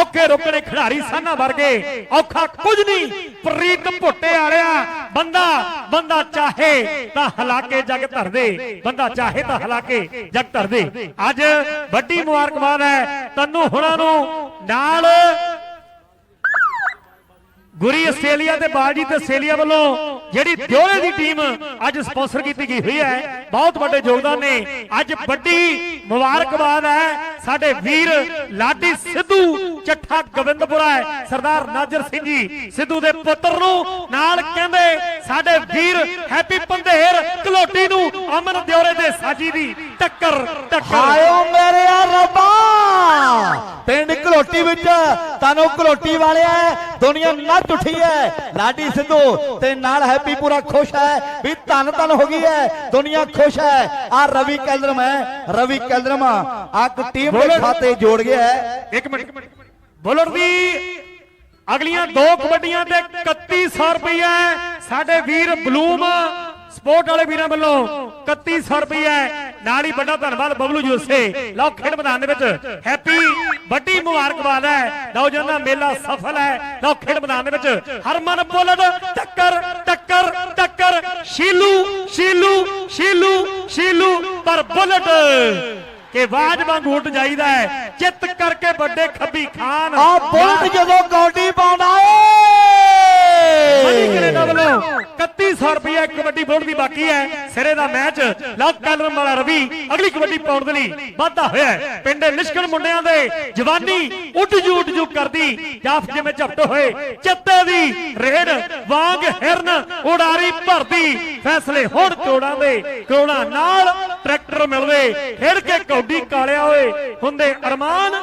ਔਖੇ ਰੋਕਣੇ ਖਿਡਾਰੀ ਸਾਨਾ ਵਰਗੇ। ਔਖਾ ਕੁਝ ਨਹੀਂ। ਪ੍ਰੀਤ ਭੁੱਟੇ ਵਾਲਿਆ। ਬੰਦਾ ਬੰਦਾ ਚਾਹੇ ਤਾਂ ਹਲਾਕੇ ਜਗ ਧਰ ਦੇ ਬੰਦਾ ਚਾਹੇ ਤਾਂ ਹਲਾਕੇ ਜਗ ਧਰ ਦੇ ਅੱਜ ਵੱਡੀ ਮੁਬਾਰਕਬਾਦ ਹੈ ਤੈਨੂੰ ਹੁਣਾਂ ਨੂੰ ਨਾਲ ਗੁਰੀ ਆਸਟ੍ਰੇਲੀਆ ਤੇ ਬਾਜੀ ਤੇ ਆਸਟ੍ਰੇਲੀਆ ਵੱਲੋਂ ਜਿਹੜੀ ਦਿਓਲੇ ਦੀ ਟੀਮ ਅੱਜ ਸਪਾਂਸਰ ਕੀਤੀ ਗਈ ਹੋਈ ਹੈ, ਬਹੁਤ ਵੱਡੇ ਯੋਗਦਾਨ ਨੇ। ਅੱਜ ਵੱਡੀ ਮੁਬਾਰਕਬਾਦ ਹੈ। ਸਾਡੇ ਵੀਰ ਲਾਡੀ ਸਿੱਧੂ ਚੱਠਾ ਗੋਬਿੰਦਪੁਰਾ ਹੈ। ਸਰਦਾਰ ਨਾਜਰ ਸਿੰਘ ਜੀ ਸਿੱਧੂ ਦੇ ਪੁੱਤਰ ਨੂੰ ਨਾਲ ਕਹਿੰਦੇ, ਸਾਡੇ ਵੀਰ ਹੈਪੀ ਪੰਧੇਰ ਕਲੋਟੀ ਨੂੰ ਅਮਨ ਦਿਓਰੇ ਦੇ ਸਾਜੀ ਦੀ ਟੱਕਰ ਟੱਕਰ। ਹਾਇਓ ਮੇਰੇ ਰੱਬਾ! ਪਿੰਡ ਘਲੋਟੀ ਵਿੱਚ ਤੁਹਾਨੂੰ ਘਲੋਟੀ ਵਾਲਿਆ ਦੁਨੀਆ ਨੱਚ ਉੱਠੀ ਹੈ। ਲਾਡੀ ਸਿੱਧੂ ਤੇ ਨਾਲ ਹੈਪੀ ਪੂਰਾ ਖੁਸ਼ ਹੈ ਵੀ ਧੰਨ ਧੰਨ ਹੋ ਗਈ ਹੈ ਦੁਨੀਆ ਖੁਸ਼ ਹੈ। ਆ ਰਵੀ ਕੈਲਰਮ ਹੈ ਰਵੀ ਕੈਲਰਮ ਆ ਇੱਕ ਟੀਮ ਦੇ ਖਾਤੇ ਜੋੜ ਗਿਆ ਹੈ। ਇੱਕ ਮਿੰਟ। ਬੁਲਟ ਦੀ ਅਗਲੀਆਂ ਦੋ ਕਬੱਡੀਆਂ ਤੇ 3100 ਰੁਪਏ ਸਾਡੇ ਵੀਰ ਬਲੂਮ ਸਪੋਰਟ ਵਾਲੇ ਵੀਰਾਂ ਵੱਲੋਂ 3100 ਰੁਪਏ ਨਾਲ ਹੀ ਵੱਡਾ ਧੰਨਵਾਦ ਬਬਲੂ ਜੋਸੇ ਲਓ ਖੇਡ ਮੈਦਾਨ ਦੇ ਵਿੱਚ। ਹੈਪੀ ਵੱਡੀ ਮੁਬਾਰਕਬਾਦ ਹੈ। ਨੌਜਵਾਨਾਂ ਮੇਲਾ ਸਫਲ ਹੈ ਲਓ ਖੇਡ ਮੈਦਾਨ ਦੇ ਵਿੱਚ। ਹਰਮਨ ਬੁਲਟ ਟੱਕਰ ਟੱਕਰ ਟੱਕਰ। ਸ਼ੀਲੂ ਸ਼ੀਲੂ ਸ਼ੀਲੂ ਸ਼ੀਲੂ ਪਰ ਬੁਲਟ। ਕਿ ਆਵਾਜ਼ ਵਾਂਗ ਉੱਡ ਜਾਈਦਾ ਹੈ। ਚਿੱਤ ਕਰਕੇ ਵੱਡੇ ਖੱਬੀ ਖਾਨ। ਆ ਬੁਲਟ ਜਦੋਂ ਕੌਡੀ ਪਾਉਂਦਾ ਮਨੀ ਏ ਕੈਨੇਡਾ ਵੱਲੋਂ 3100 ਰੁਪਏ ਕਬੱਡੀ ਬੋਰਡ ਦੀ ਬਾਕੀ ਹੈ। ਸਿਰੇ ਦਾ ਮੈਚ ਲਓ ਕਲਰਮ ਵਾਲਾ ਰਵੀ, ਅਗਲੀ ਕਬੱਡੀ ਪਾਉਣ ਦੇ ਲਈ ਵਾਧਾ ਹੋਇਆ ਪਿੰਡ ਨਿਸ਼ਕਣ ਮੁੰਡਿਆਂ ਦੇ, ਜਵਾਨੀ ਉੱਡ ਜੂ ਉੱਡ ਜੂ ਕਰਦੀ। ਜਾਫ ਜਿਵੇਂ ਝਪਟ ਹੋਏ, ਚੱਤੇ ਦੀ ਰੇਡ, ਵਾਂਗ ਹਿਰਨ ਉਡਾਰੀ ਭਰਦੀ। ਫੈਸਲੇ ਹੁਣ ਚੋੜਾਂ ਦੇ ਕਰੋੜਾਂ ਨਾਲ ਟਰੈਕਟਰ ਮਿਲਵੇ। ਖੇਡ ਕੇ ਕੌਡੀ ਕਾਲਿਆ ਹੋਏ, ਹੁੰਦੇ ਅਰਮਾਨ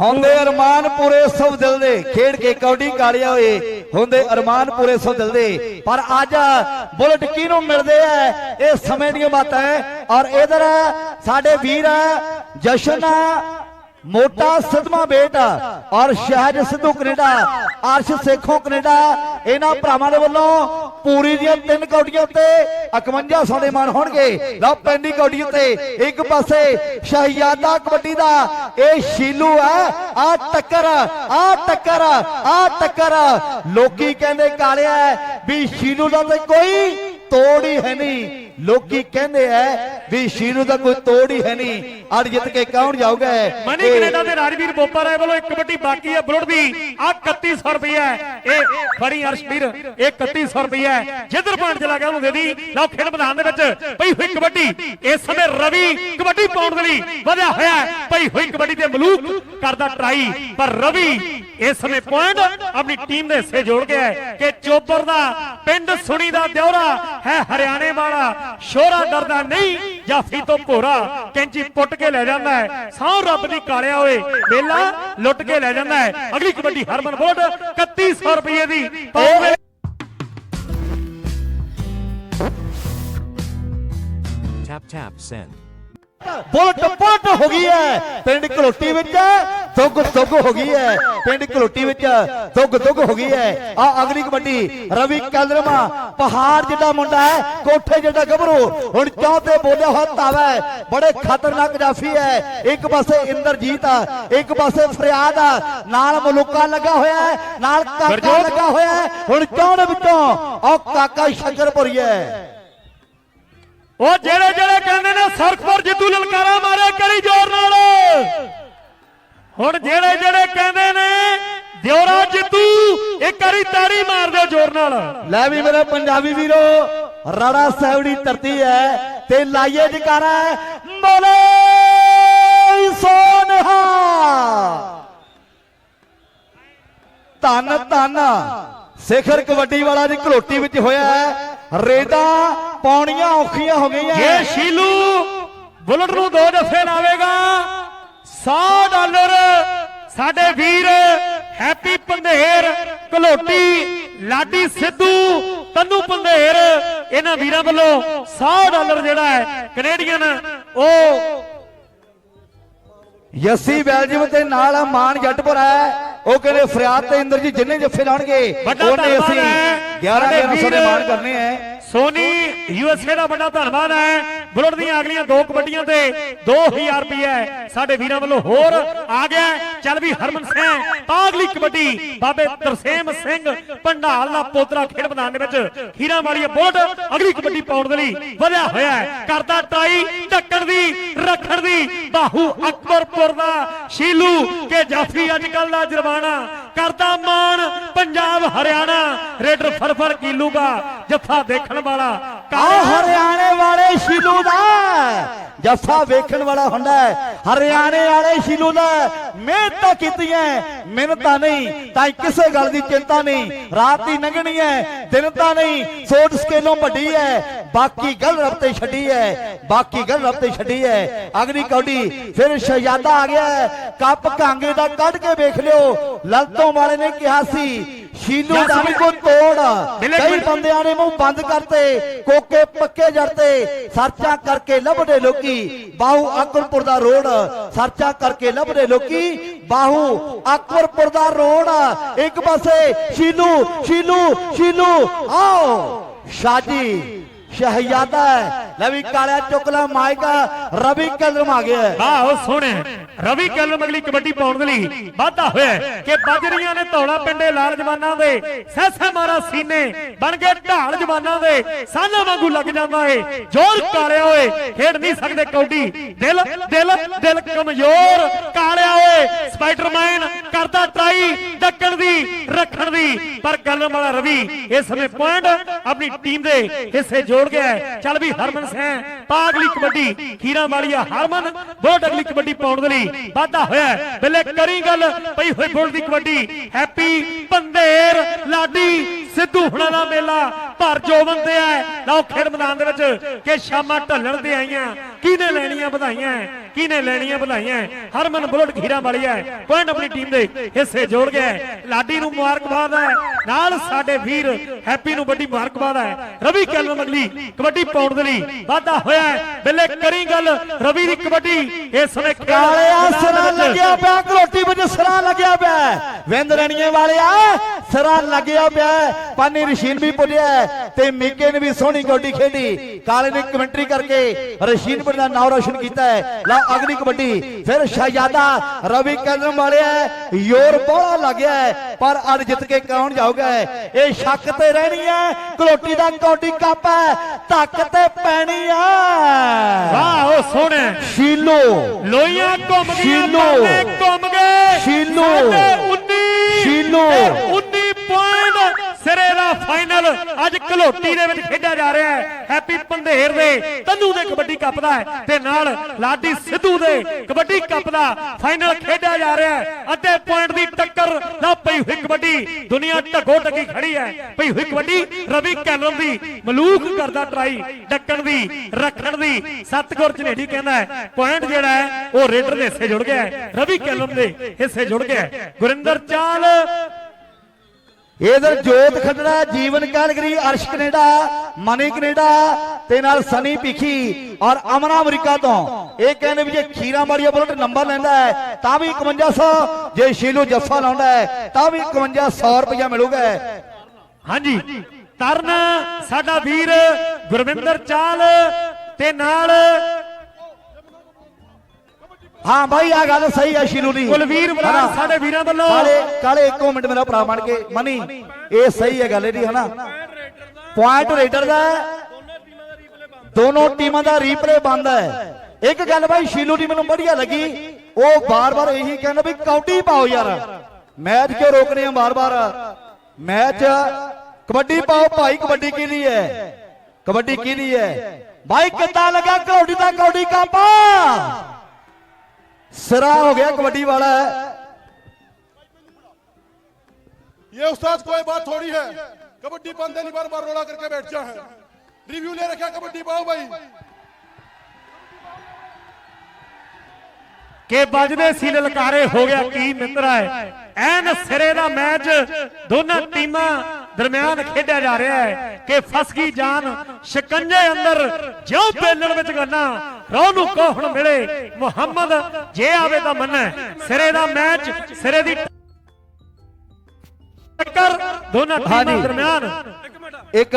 ਹੁੰਦੇ ਅਰਮਾਨ ਪੂਰੇ ਸਭ ਦਿਲ ਦੇ। ਖੇਡ ਕੇ ਕੌਡੀ ਕਾੜਿਆ ਹੋਏ। ਹੁੰਦੇ ਅਰਮਾਨ ਪੂਰੇ ਸਭ ਦਿਲ ਦੇ। ਪਰ ਅੱਜ ਬੁਲਟ ਕਿਹਨੂੰ ਮਿਲਦੇ ਐ ਇਹ ਸਮੇਂ ਦੀਆਂ ਬਾਤਾਂ ਹੈ ਔਰ ਇਧਰ ਸਾਡੇ ਵੀਰ ਜਸ਼ਨ ਮੋਟਾ ਸਦਮਾ ਬੇਟ ਔਰ ਸ਼ਹਿਜ ਸਿੱਧੂ ਕੈਨੇਡਾ, ਅਰਸ਼ ਸੇਖੋਂ ਕੈਨੇਡਾ, ਇਹਨਾਂ ਭਰਾਵਾਂ ਦੇ ਵੱਲੋਂ ਪੂਰੀ ਦੀਆਂ ਤਿੰਨ ਕੌਡੀਆਂ ਉੱਤੇ 5100 ਦੇ ਮਾਨ ਹੋਣਗੇ। ਲਓ ਪੈਂਦੀ ਕੌਡੀ ਉੱਤੇ ਇੱਕ ਪਾਸੇ ਸ਼ਹਿਜ਼ਾਦਾ ਕਬੱਡੀ ਦਾ, ਇਹ ਸ਼ੀਲੂ ਹੈ, ਆ ਟੱਕਰ ਆ ਟੱਕਰ ਆ ਟੱਕਰ। ਲੋਕੀ ਕਹਿੰਦੇ ਕਾਲਿਆ ਵੀ ਸ਼ੀਲੂ ਦਾ ਤੇ ਕੋਈ ਤੋੜ ਹੀ ਹੈ ਨਹੀਂ। ਲੋਕੀ ਕਹਿੰਦੇ ਐ ਵੀ ਸ਼ੀਲੂ ਦਾ ਕੋਈ ਤੋੜ ਹੀ ਹੈ ਨਹੀਂ। ਅੜ ਜਿੱਤ ਕੇ ਕੌਣ ਜਾਊਗਾ ਮਨੀ ਕੈਨੇਡਾ ਦੇ ਰਾਜਵੀਰ ਬੋਪਾ ਰਾਏ ਵੱਲੋਂ ਇੱਕ ਕਬੱਡੀ ਬਾਕੀ ਹੈ ਬੁਲਟ ਦੀ। ਆ 3100 ਰੁਪਏ ਇਹ ਫੜੀ ਅਰਸ਼ਵੀਰ। ਇਹ 3100 ਰੁਪਏ ਜਿੱਧਰ ਪਾਣ ਚਲਾ ਗਿਆ ਉਹਨੂੰ ਦੇ ਦੀ। ਲਓ ਖੇਡ ਮੈਦਾਨ ਦੇ ਵਿੱਚ ਪਈ ਹੋਈ ਕਬੱਡੀ। ਇਸ ਸਮੇਂ ਰਵੀ ਕਬੱਡੀ ਪਾਉਣ ਦੇ ਲਈ ਵਧਿਆ ਹੋਇਆ ਹੈ। ਪਈ ਹੋਈ ਕਬੱਡੀ ਤੇ ਮਲੂਕ ਕਰਦਾ ਟਰਾਈ। ਪਰ ਰਵੀ ਇਸ ਸਮੇਂ ਪੁਆਇੰਟ ਆਪਣੀ ਟੀਮ ਦੇ ਹਿੱਸੇ ਜੋੜ ਗਿਆ ਹੈ ਕਿ ਚੋਬਰ ਦਾ ਪਿੰਡ ਸੁਣੀ ਦਾ ਦਿਉਰਾ ਹੈ ਹਰਿਆਣੇ ਵਾਲਾ। ਸ਼ੋਰਾ ਡਰਦਾ ਨਹੀਂ। ਜਾਫੀ ਤੋਂ ਭੋਰਾ, ਕੈਂਚੀ ਪੁੱਟ ਕੇ ਲੈ ਜਾਂਦਾ ਹੈ। ਸੌ ਰੱਬ ਦੀ ਕਾਲਿਆ ਹੋਏ ਮੇਲਾ ਲੁੱਟ ਕੇ ਲੈ ਜਾਂਦਾ ਹੈ। ਅਗਲੀ ਕਬੱਡੀ ਹਰਮਨ ਬੋਲਟ 3100 ਰੁਪਏ ਦੀ ਪਾਉਂਦੇ Tap tap, send. ਬੁਲਟ ਪੁਲਟ ਹੋ ਗਈ ਹੈ। ਪਿੰਡ ਘਲੋਟੀ ਵਿੱਚ ਦੁੱਗ ਦੁੱਗ ਹੋ ਗਈ ਹੈ। ਪਿੰਡ ਘਲੋਟੀ ਵਿੱਚ ਦੁੱਗ ਦੁੱਗ ਹੋ ਗਈ ਹੈ। ਆ ਅਗਲੀ ਕਬੱਡੀ ਰਵੀ ਕਲਰਮਾ ਪਹਾੜ ਜਿੱਡਾ ਮੁੰਡਾ ਹੈ ਕੋਠੇ ਜਿੱਡਾ ਗੱਭਰੂ। ਹੁਣ ਚੌਂ ਤੇ ਬੋਲਿਆ ਹੋਇਆ ਤਾਵਾ ਹੈ ਬੜੇ ਖਤਰਨਾਕ ਜਾਫੀ ਹੈ। ਇੱਕ ਪਾਸੇ ਇੰਦਰਜੀਤ ਆ ਇੱਕ ਪਾਸੇ ਫਰਿਆਦ ਆ। ਨਾਲ ਮਲੂਕਾ ਲੱਗਾ ਹੋਇਆ ਹੈ ਨਾਲ ਕਾਕਾ। ਲੱਗਾ ਹੋਇਆ ਹੈ। ਹੁਣ ਚੌਂ ਦੇ ਵਿੱਚੋਂ ਉਹ ਕਾਕਾ ਸ਼ੰਕਰਪੁਰੀ ਹੈ। ਉਹ ਜਿਹੜੇ ਜਿਹੜੇ ਕਹਿੰਦੇ ਨੇ ਸਰਖਪੁਰ ਜਿੱਤੂ ਲਲਕਾਰਾ ਮਾਰੇ ਕਰੀ ਜ਼ੋਰ ਨਾਲ। ਹੁਣ ਜਿਹੜੇ ਜਿਹੜੇ ਕਹਿੰਦੇ ਨੇ ਦਿਉਰਾ ਜਿੱਤੂ ਇੱਕ ਵਾਰੀ ਤਾੜੀ ਮਾਰ ਦਿਓ ਜ਼ੋਰ ਨਾਲ। ਲੈ ਵੀ ਮੇਰੇ ਪੰਜਾਬੀ ਵੀਰੋ, ਰਾੜਾ ਸਾਹਿਬ ਦੀ ਧਰਤੀ ਹੈ ਤੇ ਲਾਈਏ ਜਕਾਰਾ ਬੋਲੇ ਸੋਨਹਾ। ਧੰਨ ਧੰਨ, ਸਿਖਰ ਕਬੱਡੀ ਵਾਲਾ ਦੀ ਘਲੋਟੀ ਵਿੱਚ ਹੋਇਆ ਹੈ। ਰੇਡਾਂ ਪਾਉਣੀਆਂ ਔਖੀਆਂ ਹੋ ਗਈਆਂ। ਇਹ ਸ਼ੀਲੂ ਬੁਲਟ ਨੂੰ ਦੋ ਜੱਫੇ ਲਾਵੇਗਾ 100 ਡਾਲਰ ਸਾਡੇ ਵੀਰ ਹੈਪੀ ਪੰਧੇਰ ਘਲੋਟੀ ਲਾਡੀ ਸਿੱਧੂ ਤੰਨੂ ਪੰਧੇਰ ਇਹਨਾਂ ਵੀਰਾਂ ਵੱਲੋਂ 100 ਡਾਲਰ ਜਿਹੜਾ ਹੈ ਕੈਨੇਡੀਅਨ ਉਹ ਯੱਸੀ ਬੈਲਜੀਅਮ ਤੇ ਨਾਲ ਆ ਮਾਨ ਜੱਟਪੁਰ ਹੈ। ਉਹ ਕਹਿੰਦੇ ਫਰਿਆਦ ਤੇ ਇੰਦਰ ਜੀ ਜਿੰਨੇ ਜੱਫੇ ਲਾਉਣਗੇ ਵੱਡਾ ਉਹਨੇ ਅਸੀਂ ਹੈ। 11 ਸਾਡੇ 1100 ਦੇ ਮਾਨ ਕਰਨੇ ਹੈ। ਸੋਨੀ ਯੂਐਸਏ ਦਾ ਵੱਡਾ ਧੰਨਵਾਦ ਹੈ। ਬੁਲਟ ਦੀਆਂ ਅਗਲੀਆਂ ਦੋ ਕਬੱਡੀਆਂ ਤੇ 2000 ਰੁਪਏ ਸਾਡੇ ਵੀਰਾਂ ਵੱਲੋਂ ਹੋਰ ਆ ਗਿਆ ਚੱਲ ਵੀ ਹਰਮਨ ਸਿੰਘ ਪਾਗਲੀ ਕਬੱਡੀ। ਬਾਬੇ ਤਰਸੇਮ ਸਿੰਘ ਪੰਡਾਲ ਦਾ ਪੋਤਰਾ ਖੇਡ ਮੈਦਾਨ ਦੇ ਵਿੱਚ ਖੀਰਾ ਵਾਲੀ ਬੁਲਟ ਅਗਲੀ ਕਬੱਡੀ ਪਾਉਣ ਦੇ ਲਈ ਵਧਿਆ ਹੋਇਆ ਹੈ। ਕਰਦਾ ਟਰਾਈ, ਢੱਕਣ ਦੀ, ਰੱਖਣ ਦੀ। ਬਾਹੂ ਅਕਬਰਪੁਰ ਦਾ ਸ਼ੀਲੂ ਕੇ ਜਾਫੀ ਅੱਜ ਕੱਲ ਦਾ ਜਰਵਾਣਾ ਕਰਦਾ ਮਾਣ। ਪੰਜਾਬ ਹਰਿਆਣਾ ਰੇਡਰ ਫਰਫਰ ਕੀਲੂਗਾ ਜੱਫਾ ਦੇਖਣ ਵਾਲਾ ਆ ਹਰਿਆਣੇ ਵਾਲੇ ਸ਼ੀਲੂ ਦਾ। ਜੱਫਾ ਵੇਖਣ ਵਾਲਾ ਹੁੰਦਾ ਹੈ। ਹਰਿਆਣੇ ਵਾਲੇ ਸ਼ੀਲੂ ਦਾ ਮਿਹਨਤਾਂ ਕੀਤੀਆਂ ਮਿਹਨਤਾਂ ਨਹੀਂ ਤਾਂ ਕਿਸੇ ਗੱਲ ਦੀ ਚਿੰਤਾ ਨਹੀਂ। ਰਾਤ ਦੀ ਲੰਘਣੀ ਹੈ। ਦਿਨ ਤਾਂ ਨਹੀਂ ਸੋਚ ਸਕੇਲੋਂ ਵੱਡੀ ਹੈ। ਬਾਕੀ ਗੱਲ ਰੱਬ ਤੇ ਛੱਡੀ ਹੈ। ਬਾਕੀ ਗੱਲ ਰੱਬ ਤੇ ਛੱਡੀ ਹੈ। ਅਗਲੀ ਕੌਡੀ ਫਿਰ ਸ਼ਹਿਜ਼ਾਦਾ ਆ ਗਿਆ। ਕੱਪ ਕਾਂਗੇ ਦਾ ਕੱਢ ਕੇ ਵੇਖ ਲਿਓ। ਲਲਤੋਂ ਵਾਲੇ ਨੇ ਕਿਹਾ ਸੀ ਸ਼ੀਲੂ ਦਾ ਵੀ ਕੋਈ ਤੋੜ। ਕਈ ਬੰਦਿਆਂ ਨੇ ਮੂੰਹ ਬੰਦ ਕਰਤੇ ਕੋਕੇ ਪੱਕੇ ਜੜਤੇ ਸਰਚਾਂ ਕਰਕੇ ਲੱਭਦੇ ਲੋਕੀ ਬਾਹੂ ਅਕਬਰਪੁਰ ਦਾ ਰੋਡ ਸਰਚਾਂ ਕਰਕੇ ਲੱਭਦੇ ਲੋਕੀ ਬਾਹੂ ਅਕਬਰਪੁਰ ਦਾ ਰੋਡ। ਇੱਕ ਪਾਸੇ ਸ਼ੀਲੂ ਸ਼ੀਲੂ ਸ਼ੀਲੂ ਆਓ ਸ਼ਾਜੀ ਸ਼ਹਿਜ਼ਾਦਾ ਹੈ। ਲੈ ਵੀ ਕਾਲਿਆ ਚੁਕਲਾ ਮਾਇਕਾ ਰਵੀ ਕਲਮ ਆ ਗਿਆ। ਹੈ। ਆਹੋ ਸੋਹਣੇ। ਰਵੀ ਕਲਮ ਅਗਲੀ ਕਬੱਡੀ ਪਾਉਣ ਦੇ ਲਈ ਵਾਧਾ ਹੋਇਆ ਹੈ ਕਿ ਬਜਰੀਆਂ ਨੇ ਧੌਲਾ ਪਿੰਡੇ ਲਾਲ ਜਵਾਨਾਂ ਦੇ। ਸਹਿਸਾ ਮਾਰਾ ਸੀਨੇ ਬਣ ਕੇ ਢਾਲ ਜਵਾਨਾਂ ਦੇ। ਸਾਨਾ ਵਾਂਗੂ ਲੱਗ ਜਾਂਦਾ ਏ। ਜੋਰ ਕਾਲਿਆ ਓਏ, ਖੇਡ ਨਹੀਂ ਸਕਦੇ ਕੌਡੀ ਦਿਲ ਦਿਲ ਦਿਲ ਕਮਜ਼ੋਰ। ਕਾਲਿਆ ਓਏ, ਸਪਾਈਡਰਮੈਨ ਕਰਦਾ ਟਰਾਈ ਡੱਕਣ ਦੀ, ਰੱਖਣ ਦੀ। ਪਰ ਕਲਮ ਵਾਲਾ ਰਵੀ ਇਸ ਸਮੇਂ ਪੁਆਇੰਟ ਆਪਣੀ ਟੀਮ ਦੇ ਹਿੱਸੇ ਜੋੜ ਗਿਆ ਚੱਲ ਵੀ ਹਰਮਨ ਸਿੰਘ ਪਾਗਲੀ ਕਬੱਡੀ ਖੀਰਾਂ ਵਾਲੀਆ ਹਰਮਨ ਬਹੁਤ ਅਗਲੀ ਕਬੱਡੀ ਪਾਉਣ ਦੇ ਲਈ ਵਾਧਾ ਹੋਇਆ। ਬਿੱਲੇ ਕਰੀ ਗੱਲ ਪਈ ਹੋਈ ਬੁੱਲ ਦੀ ਕਬੱਡੀ। ਹੈਪੀ ਪੰਧੇਰ ਲਾਡੀ ਸਿੱਧੂ ਹੁਣਾਂ ਦਾ ਮੇਲਾ। ਭਰ ਜੋਵਨ ਤੇ ਹੈ ਲਓ ਖੇਡ ਮੈਦਾਨ ਦੇ ਵਿੱਚ ਕਿ ਸ਼ਾਮਾਂ ਢੱਲਣ ਤੇ ਆਈਆਂ। ਕਿਹਨੇ ਲੈਣੀਆਂ ਵਧਾਈਆਂ? ਕਿਹਨੇ ਲੈਣੀਆਂ ਵਧਾਈਆਂ? ਹਰਮਨ ਬੁਲਟ ਖੀਰਾਂ ਵਾਲੀ ਹੈ। ਪੁਆਇੰਟ ਆਪਣੀ ਟੀਮ ਦੇ ਹਿੱਸੇ ਜੋੜ ਗਿਆ। ਲਾਡੀ ਨੂੰ ਮੁਬਾਰਕਬਾਦ ਹੈ। ਨਾਲ ਸਾਡੇ ਵੀਰ ਹੈਪੀ ਨੂੰ ਵੱਡੀ ਮੁਬਾਰਕਬਾਦ ਹੈ। ਰਵੀ ਕੈਲਮ ਅਗਲੀ ਕਬੱਡੀ ਪਾਉਣ ਦੇ ਲਈ ਵਾਧਾ ਹੋਇਆ ਬਿੱਲੇ ਕਰੀ ਗੱਲ। ਰਵੀ ਦੀ ਕਬੱਡੀ ਇਸ ਸਮੇਂ ਕਾਲਿਆ ਸਿਰਾ। ਲੱਗਿਆ ਪਿਆ। ਘਰੋਟੀ ਵਿੱਚ ਸਿਰਾ ਲੱਗਿਆ ਪਿਆ ਵਿੰਦ ਰਣੀਏ ਵਾਲਿਆ ਸਿਰਾ ਲੱਗਿਆ ਪਿਆ ਪਾਨੀ ਰਸ਼ੀਨ ਵੀ ਪੁੱਲਿਆ ਤੇ ਮੀਕੇ ਨੇ ਵੀ ਸੋਹਣੀ ਗੋਡੀ ਖੇਡੀ। ਕਾਲੇ ਨੇ ਕਮੈਂਟਰੀ ਕਰਕੇ ਰਸ਼ੀਨ ਪੁਰ ਦਾ ਨਾਮ ਰੋਸ਼ਨ ਕੀਤਾ ਹੈ। ਲਾ ਅਗਲੀ ਕਬੱਡੀ। ਫਿਰ ਸ਼ਹਿਜ਼ਾਦਾ ਰਵੀ ਕਲਮ ਵਾਲਿਆ ਯੋਰ ਬੋਲਾ ਲੱਗਿਆ ਪਰ ਅੱਜ ਜਿੱਤ ਕੇ ਕੌਣ ਜਾਊਗਾ ਇਹ ਸ਼ੱਕ ਤੇ ਰਹਿਣੀ ਹੈ ਘਰੋਟੀ ਦਾ ਕੌਡੀ ਕੱਪ ਹੈ ਧੱਕ ਤੇ ਪੈਣੀ ਆ ਵਾਹ ਉਹ ਸੋਹਣੇ। ਸ਼ੀਲੋ ਲੋਈਆਂ ਘੁੰਮ ਗਈਆਂ ਸ਼ੀਲੂ। ਘੁੰਮ ਗਏ। ਸ਼ੀਲੂ। ਸਾਡੇ 19 ਸ਼ੀਲੂ। ਸਿਰੇ ਦਾ ਫਾਈਨਲ ਅੱਜ ਘਲੋਟੀ ਦੇ ਵਿੱਚ ਖੇਡਿਆ ਜਾ ਰਿਹਾ ਹੈ। ਹੈਪੀ ਪੰਧੇਰ ਦੇ ਤੰਨੂ ਦੇ ਕਬੱਡੀ ਕੱਪ ਦਾ ਹੈ ਤੇ ਨਾਲ ਲਾਡੀ ਸਿੱਧੂ ਦੇ ਕਬੱਡੀ ਕੱਪ ਦਾ ਫਾਈਨਲ ਖੇਡਿਆ ਜਾ ਰਿਹਾ ਹੈ। ਅੱਧੇ ਪੁਆਇੰਟ ਦੀ ਟੱਕਰ ਨਾ ਪਈ ਹੋਈ ਕਬੱਡੀ। ਦੁਨੀਆ ਢਗੋ ਢਗੀ ਖੜੀ ਹੈ। ਪਈ ਹੋਈ ਕਬੱਡੀ ਰਵੀ ਕੈਲਮ ਦੀ ਮਲੂਕ ਕਰਦਾ ਟਰਾਈ, ਡੱਕਣ ਦੀ, ਰੱਖਣ ਦੀ। ਸਤਗੁਰ ਝਨੇੜੀ ਕਹਿੰਦਾ ਹੈ, ਪੁਆਇੰਟ ਜਿਹੜਾ ਹੈ, ਉਹ ਰੇਡਰ ਦੇ ਹਿੱਸੇ ਜੁੜ ਗਿਆ ਹੈ। ਰਵੀ ਕੈਲਮ ਦੇ ਹਿੱਸੇ ਜੁੜ ਗਿਆ ਹੈ। ਗੁਰਿੰਦਰ ਚਾਲ ਇਧਰ Jot Khattra Jeevan Calgary Arsh Canada, Mani Canada, ਤੇ ਨਾਲ ਸਨੀ ਭਿੱਖੀ ਔਰ ਅਮਨਾ ਅਮਰੀਕਾ ਤੋਂ। ਇਹ ਕਹਿੰਦੇ ਵੀ ਜੇ ਖੀਰਾ ਮਾੜੀਆ ਬੁਲਟ ਨੰਬਰ ਲੈਂਦਾ ਹੈ, ਤਾਂ ਵੀ 5100 ਜੇ ਸ਼ੀਲੂ ਜੱਫਾ ਲਾਉਂਦਾ ਹੈ, ਤਾਂ ਵੀ 5100 ਰੁਪਇਆ ਮਿਲੂਗਾ। ਹਾਂਜੀ, ਤਰਨ ਸਾਡਾ ਵੀਰ ਗੁਰਵਿੰਦਰ ਚਾਲ ਤੇ ਨਾਲ ਹਾਂ ਬਾਈ ਆ ਗੱਲ ਸਹੀ ਹੈ ਸ਼ੀਲੂ ਦੀ। ਕੁਲਵੀਰ ਹਨਾ? ਸਾਡੇ ਵੀਰਾਂ ਵੱਲੋਂ। ਕਾਲੇ ਕਾਲੇ ਇੱਕੋ ਮਿੰਟ ਮੇਰਾ ਭਰਾ ਬਣ ਕੇ ਮਨੀ ਇਹ ਸਹੀ ਹੈ ਗੱਲ ਇਹਦੀ ਹਨਾ? ਪੁਆਇੰਟ ਰੇਡਰ ਦਾ। ਦੋਨੋਂ ਟੀਮਾਂ ਦਾ ਰੀਪਲੇ ਬੰਦ ਹੈ। ਇੱਕ ਗੱਲ ਬਾਈ ਸ਼ੀਲੂ ਦੀ ਮੈਨੂੰ ਵਧੀਆ ਲੱਗੀ। ਉਹ ਬਾਰ-ਬਾਰ ਇਹੀ ਕਹਿੰਦਾ ਵੀ ਕੌਡੀ ਪਾਓ ਯਾਰ। ਮੈਚ ਕਿਉਂ ਰੋਕਨੇ ਆ ਬਾਰ-ਬਾਰ? ਮੈਚ ਕਬੱਡੀ ਪਾਓ ਭਾਈ ਕਬੱਡੀ ਕੀ ਲਈ ਹੈ? ਕਬੱਡੀ ਕੀ ਲਈ ਹੈ? ਬਾਈ ਕਿੱਦਾਂ ਲੱਗਾ? ਕੌਡੀ ਦਾ ਕੌਡੀ ਕਾਪਾ। ਸਿਰਾ ਹੋ ਗਿਆ ਕਬੱਡੀ ਵਾਲਾ ये उस्ताद कोई बात थोड़ी है कबड्डी बंदे नहीं बार बार रोला करके बैठ जा है रिव्यू ले रखा कबड्डी पाओ भाई ਕਿ ਵੱਜਦੇ ਸੀ ਲਲਕਾਰੇ ਹੋ ਗਿਆ ਕੀ ਮਿੱਤਰਾ ਹੈ ਐਨ ਸਿਰੇ ਦਾ ਮੈਚ ਦੋਨਾਂ ਟੀਮਾਂ ਦਰਮਿਆਨ ਖੇਡਿਆ ਜਾ ਰਿਹਾ ਹੈ ਕਿ ਫਸ ਗਈ ਜਾਨ ਸ਼ਿਕੰਜੇ ਅੰਦਰ ਜਿਉਂ ਬੇਲਣ ਵਿੱਚ ਗੰਨਾ ਰੋਹ ਨੂੰ ਕੋਹਣ ਮਿਲੇ ਮੁਹੰਮਦ ਜੇ ਆਵੇ ਤਾਂ ਮੰਨੈ ਸਿਰੇ ਦਾ ਮੈਚ ਸਿਰੇ ਦੀ ਟੱਕਰ ਦੋਨਾਂ ਟੀਮਾਂ। ਦਰਮਿਆਨ। ਇੱਕ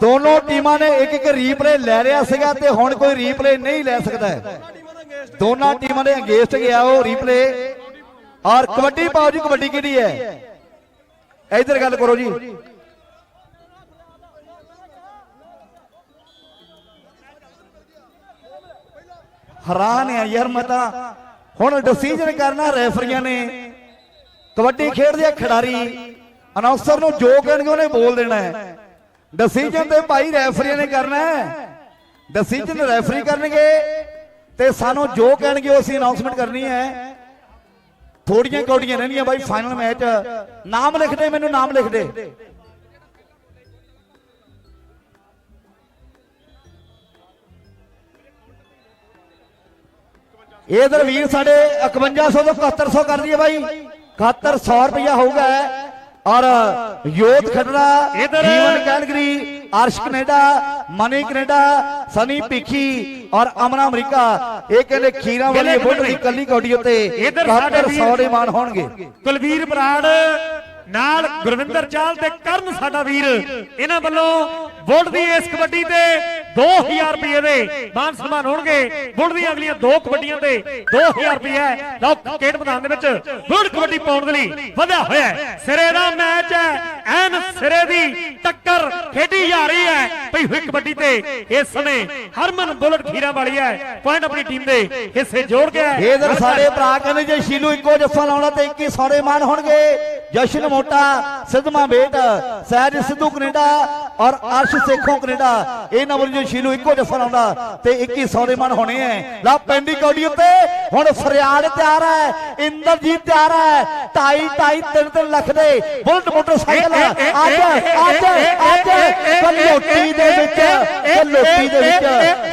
ਦੋਨੋਂ ਟੀਮਾਂ ਨੇ ਇੱਕ ਇੱਕ ਰੀਪਲੇ ਲੈ ਲਿਆ ਸੀਗਾ ਤੇ ਹੁਣ ਕੋਈ ਰੀਪਲੇ ਨਹੀਂ ਲੈ ਸਕਦਾ ਹੈ। ਦੋਨਾਂ ਟੀਮਾਂ ਦੇ ਅਗੇਂਸਟ ਗਿਆ ਉਹ ਰੀਪਲੇ ਔਰ ਕਬੱਡੀ ਪਾਓ ਜੀ ਕਬੱਡੀ ਕਿਹਦੀ ਹੈ? ਇਧਰ ਗੱਲ ਕਰੋ ਜੀ। ਹੈਰਾਨ ਆ ਯਾਰ ਮੈਂ ਤਾਂ। ਹੁਣ ਡਿਸੀਜਨ ਕਰਨਾ ਰੈਫਰੀਆਂ ਨੇ। ਕਬੱਡੀ ਖੇਡਦੇ ਆ ਖਿਡਾਰੀ ਅਨਾਉਂਸਰ ਨੂੰ ਜੋ ਕਹਿਣਗੇ ਉਹਨੇ ਬੋਲ ਦੇਣਾ ਹੈ। ਡਿਸੀਜਨ ਤੇ ਭਾਈ ਰੈਫਰੀਆਂ ਨੇ ਕਰਨਾ ਹੈ। ਡਿਸੀਜਨ ਰੈਫਰੀ ਕਰਨਗੇ ਤੇ ਸਾਨੂੰ ਜੋ ਕਹਿਣਗੇ ਉਹ ਅਸੀਂ ਅਨਾਉਂਸਮੈਂਟ ਕਰਨੀ ਹੈ। ਥੋੜੀਆਂ ਕੌਡੀਆਂ ਰਹਿੰਦੀਆਂ ਬਾਈ ਫਾਈਨਲ ਮੈਚ ਨਾਮ ਲਿਖ ਦੇ, ਮੈਨੂੰ ਨਾਮ ਲਿਖ ਦੇ। ਇਧਰ ਵੀਰ ਸਾਡੇ 5100 ਤੋਂ 7100 ਕਰ ਦਈਏ ਬਾਈ। 7100 ਰੁਪਇਆ ਹੋਊਗਾ ਔਰ ਯੋਧ ਖੱਟੜਾ ਇੱਧਰ- Jeevan Calgary Arsh Canada Mani Canada Sunny Bhikhi ਔਰ ਅਮਨਾ ਅਮਰੀਕਾ। ਇਹ ਕਹਿੰਦੇ ਖੀਰਾਂ ਵਾਲੀ ਬੁੱਢ ਦੀ ਕੱਲੀ ਕੌਡੀ ਉੱਤੇ ਇੱਧਰ ਸਾਡੇ 7100 ਦੇ ਮਾਨ ਹੋਣਗੇ। ਕੁਲਵੀਰ ਬਰਾੜ ਨਾਲ ਗੁਰਵਿੰਦਰ ਚਾਲ ਤੇ ਕਰਨ ਸਾਡਾ ਵੀਰ। ਇਹਨਾਂ ਵੱਲੋਂ ਬੁੱਢ ਦੀ ਇਸ ਕਬੱਡੀ ਤੇ 2000 ਰੁਪਏ ਦੇ ਮਾਨ ਸਨਮਾਨ ਹੋਣਗੇ। ਬੁੱਢ ਦੀਆਂ ਅਗਲੀਆਂ ਦੋ ਕਬੱਡੀਆਂ ਤੇ 2000 ਰੁਪਏ ਲਓ ਖੇਡ ਮੈਦਾਨ ਦੇ ਵਿੱਚ ਬੁੱਢ ਕਬੱਡੀ ਪਾਉਣ ਦੇ ਲਈ ਵਧਿਆ ਹੋਇਆ ਸਿਰੇ ਦਾ ਮੈਚ ਹੈ। ਐਨ ਸਿਰੇ ਦੀ ਟੱਕਰ ਖੇਡੀ ਜਾ ਰਹੀ ਹੈ। ਭਈ ਹੋਈ ਕਬੱਡੀ ਤੇ ਇਸ ਸਮੇਂ ਹਰਮਨ ਬੁਲਟ ਖੀਰਾ ਵਾਲੀ ਹੈ। ਪੁਆਇੰਟ ਆਪਣੀ ਟੀਮ ਦੇ ਹਿੱਸੇ ਜੋੜ ਗਿਆ ਇਧਰ ਸਾਡੇ ਭਰਾ ਕਹਿੰਦੇ ਜੇ ਸ਼ੀਲੂ ਇੱਕੋ ਜੱਫਾ ਲਾਉਣਾ ਤੇ 2100 ਸਾਰੇ ਮਾਨ ਹੋਣਗੇ। ਜਸ਼ਨ ਮੋਟਾ ਸਿੱਧਮਾ ਬੇਟ ਸਹਿਜ ਸਿੱਧੂ ਕੈਨੇਡਾ ਔਰ ਅਰਸ਼ ਸੇਖੋਂ ਕੈਨੇਡਾ ਇਹਨਾਂ ਵੱਲੋਂ ਜੇ ਸ਼ੀਲੂ ਇੱਕੋ ਜੱਫਾ ਲਾਉਂਦਾ ਤੇ 2100 ਦੇ ਮਾਨ ਹੋਣੇ ਐ ਲਾ ਪੈਂਡੀ ਕੌਡੀ ਉੱਤੇ ਹੁਣ ਫਰਿਆਦ ਤਿਆਰ ਹੈ ਇੰਦਰਜੀਤ ਤਿਆਰ ਹੈ ਢਾਈ ਢਾਈ ਤਿੰਨ ਤਿੰਨ ਲੱਖ ਦੇ ਬੁਲਟ ਮੋਟਰਸਾਈਕਲ ਅੱਜ ਅੱਜ ਅੱਜ ਕਲੋਟੀ ਦੇ ਵਿੱਚ ਕਲੋਟੀ ਦੇ ਵਿੱਚ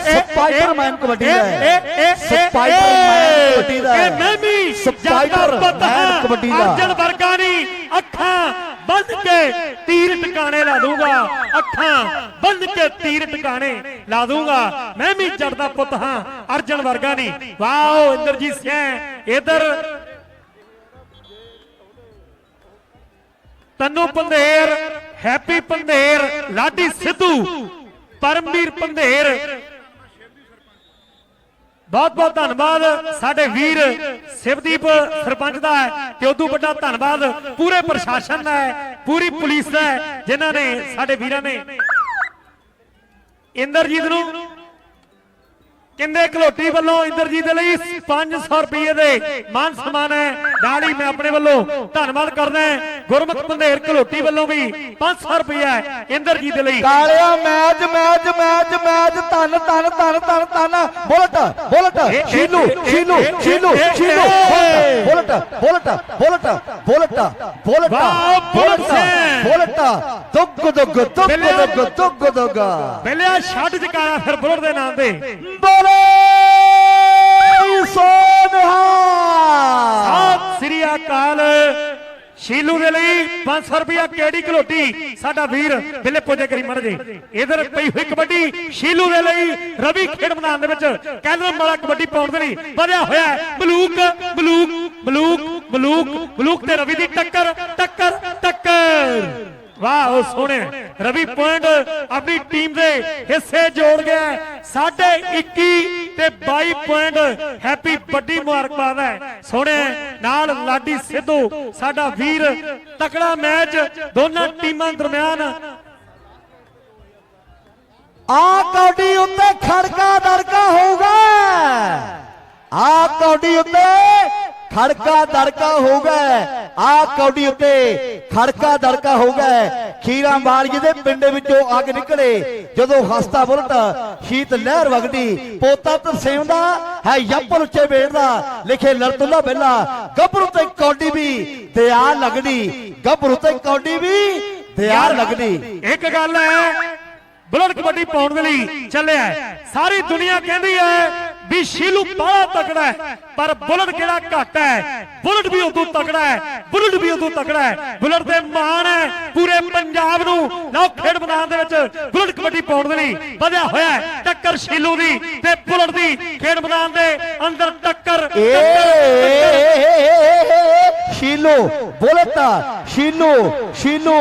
ਸਪਾਈਡਰਮੈਨ ਕਬੱਡੀ ਦਾ ਹੈ ਸਪਾਈਡਰਮੈਨ ਕਬੱਡੀ ਦਾ ਇਹ ਮੈਂ ਵੀ ਸਪਾਈਡਰਮੈਨ ਕਬੱਡੀ ਦਾ ਅਰਜਨ ਵਰਗਾ ਨਹੀਂ ਅੱਖਾਂ ਬੰਦ ਕੇ ਤੀਰ ਟਿਕਾਣੇ ਲਾ ਦੂੰਗਾ ਅੱਖਾਂ ਬੰਦ ਕੇ ਤੀਰ ਟਿਕਾਣੇ ਲਾ ਦੂੰਗਾ ਮੈਂ ਵੀ ਜੜਦਾ ਪੁੱਤ ਹਾਂ, ਅਰਜਨ ਵਰਗਾ ਨਹੀਂ। ਵਾਓ, ਇੰਦਰਜੀਤ ਸਿੰਘ, ਇਧਰ। ਤਨੂ ਪੰਧੇਰ, ਹੈਪੀ ਪੰਧੇਰ, ਲਾਡੀ ਸਿੱਧੂ, ਪਰਮਵੀਰ ਪੰਧੇਰ ਬਹੁਤ ਬਹੁਤ ਧੰਨਵਾਦ। ਸਾਡੇ ਵੀਰ ਸਿਵਦੀਪ ਸਰਪੰਚ ਦਾ ਹੈ ਤੇ ਉਦੋਂ ਵੱਡਾ ਧੰਨਵਾਦ। ਪੂਰੇ ਪ੍ਰਸ਼ਾਸਨ ਦਾ ਹੈ, ਪੂਰੀ ਪੁਲਿਸ ਦਾ ਹੈ, ਜਿਨ੍ਹਾਂ ਨੇ ਸਾਡੇ ਵੀਰਾਂ ਨੇ ਇੰਦਰਜੀਤ ਨੂੰ ਕਿੰਦੇ ਘਲੋਟੀ ਵੱਲੋਂ ਇੰਦਰਜੀਤ ਦੇ ਲਈ? 500 ਰੁਪਏ ਦੇ। ਮਾਨ ਸਨਮਾਨ ਹੈ। ਨਾਲ ਹੀ ਮੈਂ ਆਪਣੇ ਵੱਲੋਂ ਧੰਨਵਾਦ ਕਰਦਾ ਗੁਰਮੁਖ ਪੰਧੇਰ ਘਲੋਟੀ ਵੱਲੋਂ ਵੀ 500 ਰੁਪਏ ਹੈ ਇੰਦਰਜੀਤ ਦੇ ਲਈ। ਕਾਲਿਆ ਮੈਚ ਮੈਚ ਮੈਚ ਮੈਚ ਧੰਨ ਧੰਨ ਧੰਨ ਧੰਨ ਧੰਨ। Bullet Bullet Shilu Shilu Shilu Shilu Bullet Bullet Bullet Bullet Bullet Bullet. Bullet. Dugg ਦੁੱਗ ਦੁੱਗ ਦੁੱਗ ਦੁੱਗ ਦੁੱਗ। ਪਹਿਲਿਆ ਛੱਡ ਚਕਾਇਆ ਫਿਰ ਬੁਲਟ ਦੇ ਨਾਮ ਤੇ। ਬੋਲੇ ਸੋਨਹਾ ਸਤਿ ਸ੍ਰੀ ਅਕਾਲ। ਸ਼ੀਲੂ ਦੇ ਲਈ 500 ਰੁਪਇਆ ਕਿਹੜੀ ਘਲੋਟੀ ਸਾਡਾ ਵੀਰ ਬਿੱਲੇ ਪੋਜੇ ਕਰੀ ਮੜ ਜੇ। ਇਧਰ ਪਈ ਹੋਈ ਕਬੱਡੀ ਸ਼ੀਲੂ ਦੇ ਲਈ ਰਵੀ ਖੇਡ ਮੈਦਾਨ ਦੇ ਵਿੱਚ। ਕੈਲਮ ਵਾਲਾ ਕਬੱਡੀ ਪਾਉਣ ਦੇ ਲਈ ਵਧਿਆ ਹੋਇਆ ਬਲੂਕ ਬਲੂਕ ਬਲੂਕ ਬਲੂਕ ਬਲੂਕ ਤੇ ਰਵੀ ਦੀ ਟੱਕਰ ਟੱਕਰ ਟੱਕਰ। ਵਾਹ, ਉਹ ਸੋਹਣੇ। ਰਵੀ ਪੁਆਇੰਟ ਆਪਣੀ ਟੀਮ ਦੇ ਹਿੱਸੇ ਜੋੜ ਗਿਆ 21 ਤੇ 22 ਪੁਆਇੰਟ ਹੈਪੀ ਵੱਡੀ ਮੁਬਾਰਕਬਾਦ ਹੈ। ਸੋਹਣੇ, ਨਾਲ ਲਾਡੀ ਸਿੱਧੂ, ਸਾਡਾ ਵੀਰ, ਤਕੜਾ ਮੈਚ ਦੋਨਾਂ ਟੀਮਾਂ ਦਰਮਿਆਨ। ਆ ਕੌਡੀ ਉੱਤੇ ਖੜਕਾ ਦੜਕਾ ਹੋਊਗਾ। ਆ ਕੌਡੀ ਉੱਤੇ ਖੜਕਾ ਦੜਕਾ ਹੋਊਗਾ ਆ ਕੌਡੀ ਉੱਤੇ ਖੜਕਾ ਦੜਕਾ ਹੋਊਗਾ ਖੀਰਾ ਵਾਲੀਏ ਦੇ ਪਿੰਡ ਵਿੱਚੋਂ ਅੱਗ ਨਿਕਲੇ, ਜਦੋਂ ਹਸਤਾ ਬੁਲਟ ਸ਼ੀਤ ਲਹਿਰ ਵਗਦੀ, ਪੋਤਾ ਤਰਸੇਮ ਦਾ ਹੈ ਯੱਪਰ ਉੱਚੇ ਵੇੜਦਾ ਲਿਖੇ ਲਰਤੁੱਲਾ ਬੈਲਾ, ਗੱਭਰੂ ਤੇ ਕੌਡੀ ਵੀ ਦਿਆ ਲੱਗਦੀ, ਗੱਭਰੂ ਤੇ ਕੌਡੀ ਵੀ ਦਿਆ ਲੱਗਦੀ। ਇੱਕ ਗੱਲ ਹੈ ਬੁਲਟ ਕਬੱਡੀ ਪਾਉਣ ਦੇ ਲਈ ਚੱਲਿਆ ਹੈ। ਸਾਰੀ ਦੁਨੀਆ ਕਹਿੰਦੀ ਹੈ ਵੀ ਸ਼ੀਲੂ ਬੜਾ ਤਕੜਾ ਹੈ। ਪਰ ਬੁਲਟ ਕਿਹੜਾ ਘੱਟ ਹੈ? ਬੁਲਟ ਵੀ ਉਦੋਂ ਤਕੜਾ ਹੈ। ਬੁਲਟ ਵੀ ਉਦੋਂ ਤਕੜਾ ਹੈ। ਬੁਲਟ ਦੇ ਮਾਣ ਹੈ ਪੂਰੇ ਪੰਜਾਬ ਨੂੰ। ਲਓ ਖੇਡ ਮੈਦਾਨ ਦੇ ਵਿੱਚ ਬੁਲਟ ਕਬੱਡੀ ਪਾਉਣ ਦੇ ਲਈ ਵਧਿਆ ਹੋਇਆ ਟੱਕਰ ਸ਼ੀਲੂ ਦੀ ਤੇ ਬੁਲਟ ਦੀ ਖੇਡ ਮੈਦਾਨ ਦੇ ਅੰਦਰ ਟੱਕਰ ਸ਼ੀਲੂ ਬੁਲਟ ਸ਼ੀਲੂ ਸ਼ੀਲੂ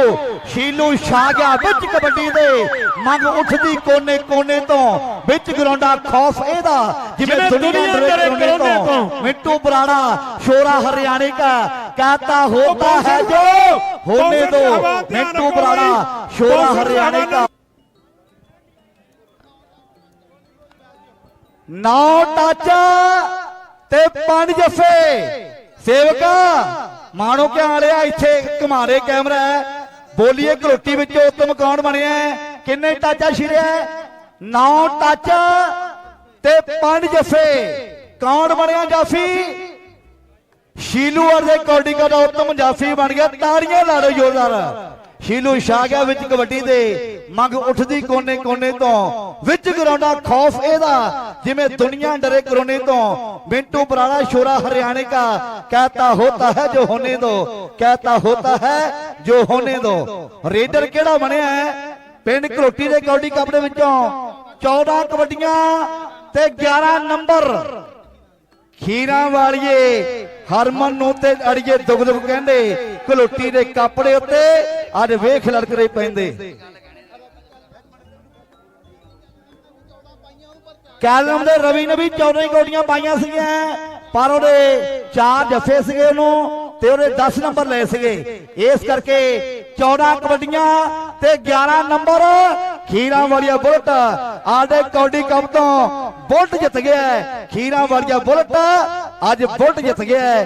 ਸ਼ੀਲੂ ਛਾ ਗਿਆ ਵਿੱਚ ਕਬੱਡੀ ਦੇ ਮੰਗ ਉੱਠਦੀ ਕੋਨੇ ਕੋਨੇ ਤੋਂ ਵਿੱਚ ਗਰਾਉਂਡਾ ਖੌਫ ਇਹਦਾ ਜਿਵੇਂ ਦੁਨੀਆ ਡਰੇ ਕੋਨੇ ਤੋਂ। ਮਿੱਟੂ ਬਰਾੜਾ ਸ਼ੋਰਾ ਹਰਿਆਣੇ ਦਾ ਕਹਤਾ ਹੋਤਾ ਹੈ ਜੋ। ਹੋਨੇ ਦੋ ਮਿੱਟੂ ਬਰਾੜਾ ਸ਼ੋਰਾ ਹਰਿਆਣੇ ਦਾ ਨੌ ਟੱਚ ਤੇ ਪੰਜ ਜੱਫੇ। ਸੇਵਕ ਮਾਣੋ ਕਿਆ ਆ ਰਿਹਾ ਇੱਥੇ ਘਮਾਰੇ ਕੈਮਰਾ ਹੈ। ਬੋਲੀਏ ਘਰੋਟੀ ਵਿੱਚੋਂ ਉਤਮ ਕੌਣ ਬਣਿਆ ਕਿੰਨੇ ਟਾਚਾ ਛਿੜਿਆ ਨੌ ਟੱਚ ਤੇ ਪੰਜ ਜੱਫੇ। ਕੌਣ ਬਣਿਆ ਜਾਫੀ? ਸ਼ੀਲੂ ਅਰ ਦੇ ਅਕੋਰਡਿੰਗ ਦਾ ਉਤਮ ਜਾਫੀ ਬਣ ਗਿਆ। ਤਾੜੀਆਂ ਲਾ ਲਓ ਜ਼ੋਰਦਾਰ। ਸ਼ੀਲੂ ਛਾ ਗਿਆ ਵਿੱਚ ਕਬੱਡੀ ਦੇ। ਮੰਗ ਉੱਠਦੀ ਕੋਨੇ ਕੋਨੇ ਤੋਂ। ਵਿੱਚ ਗਰਾਉਂਡਾ ਖੌਫ ਇਹਦਾ। ਜਿਵੇਂ ਦੁਨੀਆ ਡਰੇ ਕਰੋਨੇ ਤੋਂ। ਬਿੰਟੂ ਪੁਰਾਣਾ ਸ਼ੋਰਾ ਹਰਿਆਣੇ ਦਾ। ਕਹਤਾ ਹੋਤਾ ਹੈ ਜੋ ਹੋਨੇ ਦੋ। ਕਹਤਾ ਹੋਤਾ ਹੈ ਜੋ ਹੋਨੇ ਦੋ। ਰੇਡਰ ਕਿਹੜਾ ਬਣਿਆ ਹੈ? ਪਿੰਡ ਘਰੋਟੀ ਦੇ ਕੌਡੀ ਕੱਪ ਦੇ ਵਿੱਚੋਂ 14 ਕਬੱਡੀਆਂ ਤੇ 11 ਨੰਬਰ। ਖੀਰਾਂ ਵਾਲੀਏ ਹਰਮਨ ਨੂੰ ਤੇ ਅੜੀਏ ਦੁਗ ਦੁਗ ਕਹਿੰਦੇ ਘਲੋਟੀ ਦੇ ਕੱਪੜੇ ਉੱਤੇ ਅੱਜ ਵੇਖ ਲੜਕ ਰਹੇ ਪੈਂਦੇ। ਕੈਲਮ ਦੇ ਰਵੀ ਨੇ ਵੀ 14 ਕੋਟੀਆਂ ਪਾਈਆਂ ਸੀਗੀਆਂ, ਪਰ ਉਹਦੇ ਚਾਰ ਜੱਫੇ ਸੀਗੇ ਉਹਨੂੰ। ਤੇ ਉਹਨੇ 10 ਨੰਬਰ ਲਏ ਸੀਗੇ ਇਸ ਕਰਕੇ 14 ਕਬੱਡੀਆਂ ਤੇ 11 ਨੰਬਰ ਖੀਰਾਂ ਵਾਲੀਆ ਬੁਲਟ ਆਡੇ ਕੌਡੀ ਕੱਪ ਤੋਂ ਬੁਲਟ ਜਿੱਤ ਗਿਆ ਹੈ। ਖੀਰਾਂ ਵਾਲੀਆ ਬੁਲਟ ਅੱਜ ਬੁਲਟ ਜਿੱਤ ਗਿਆ ਹੈ।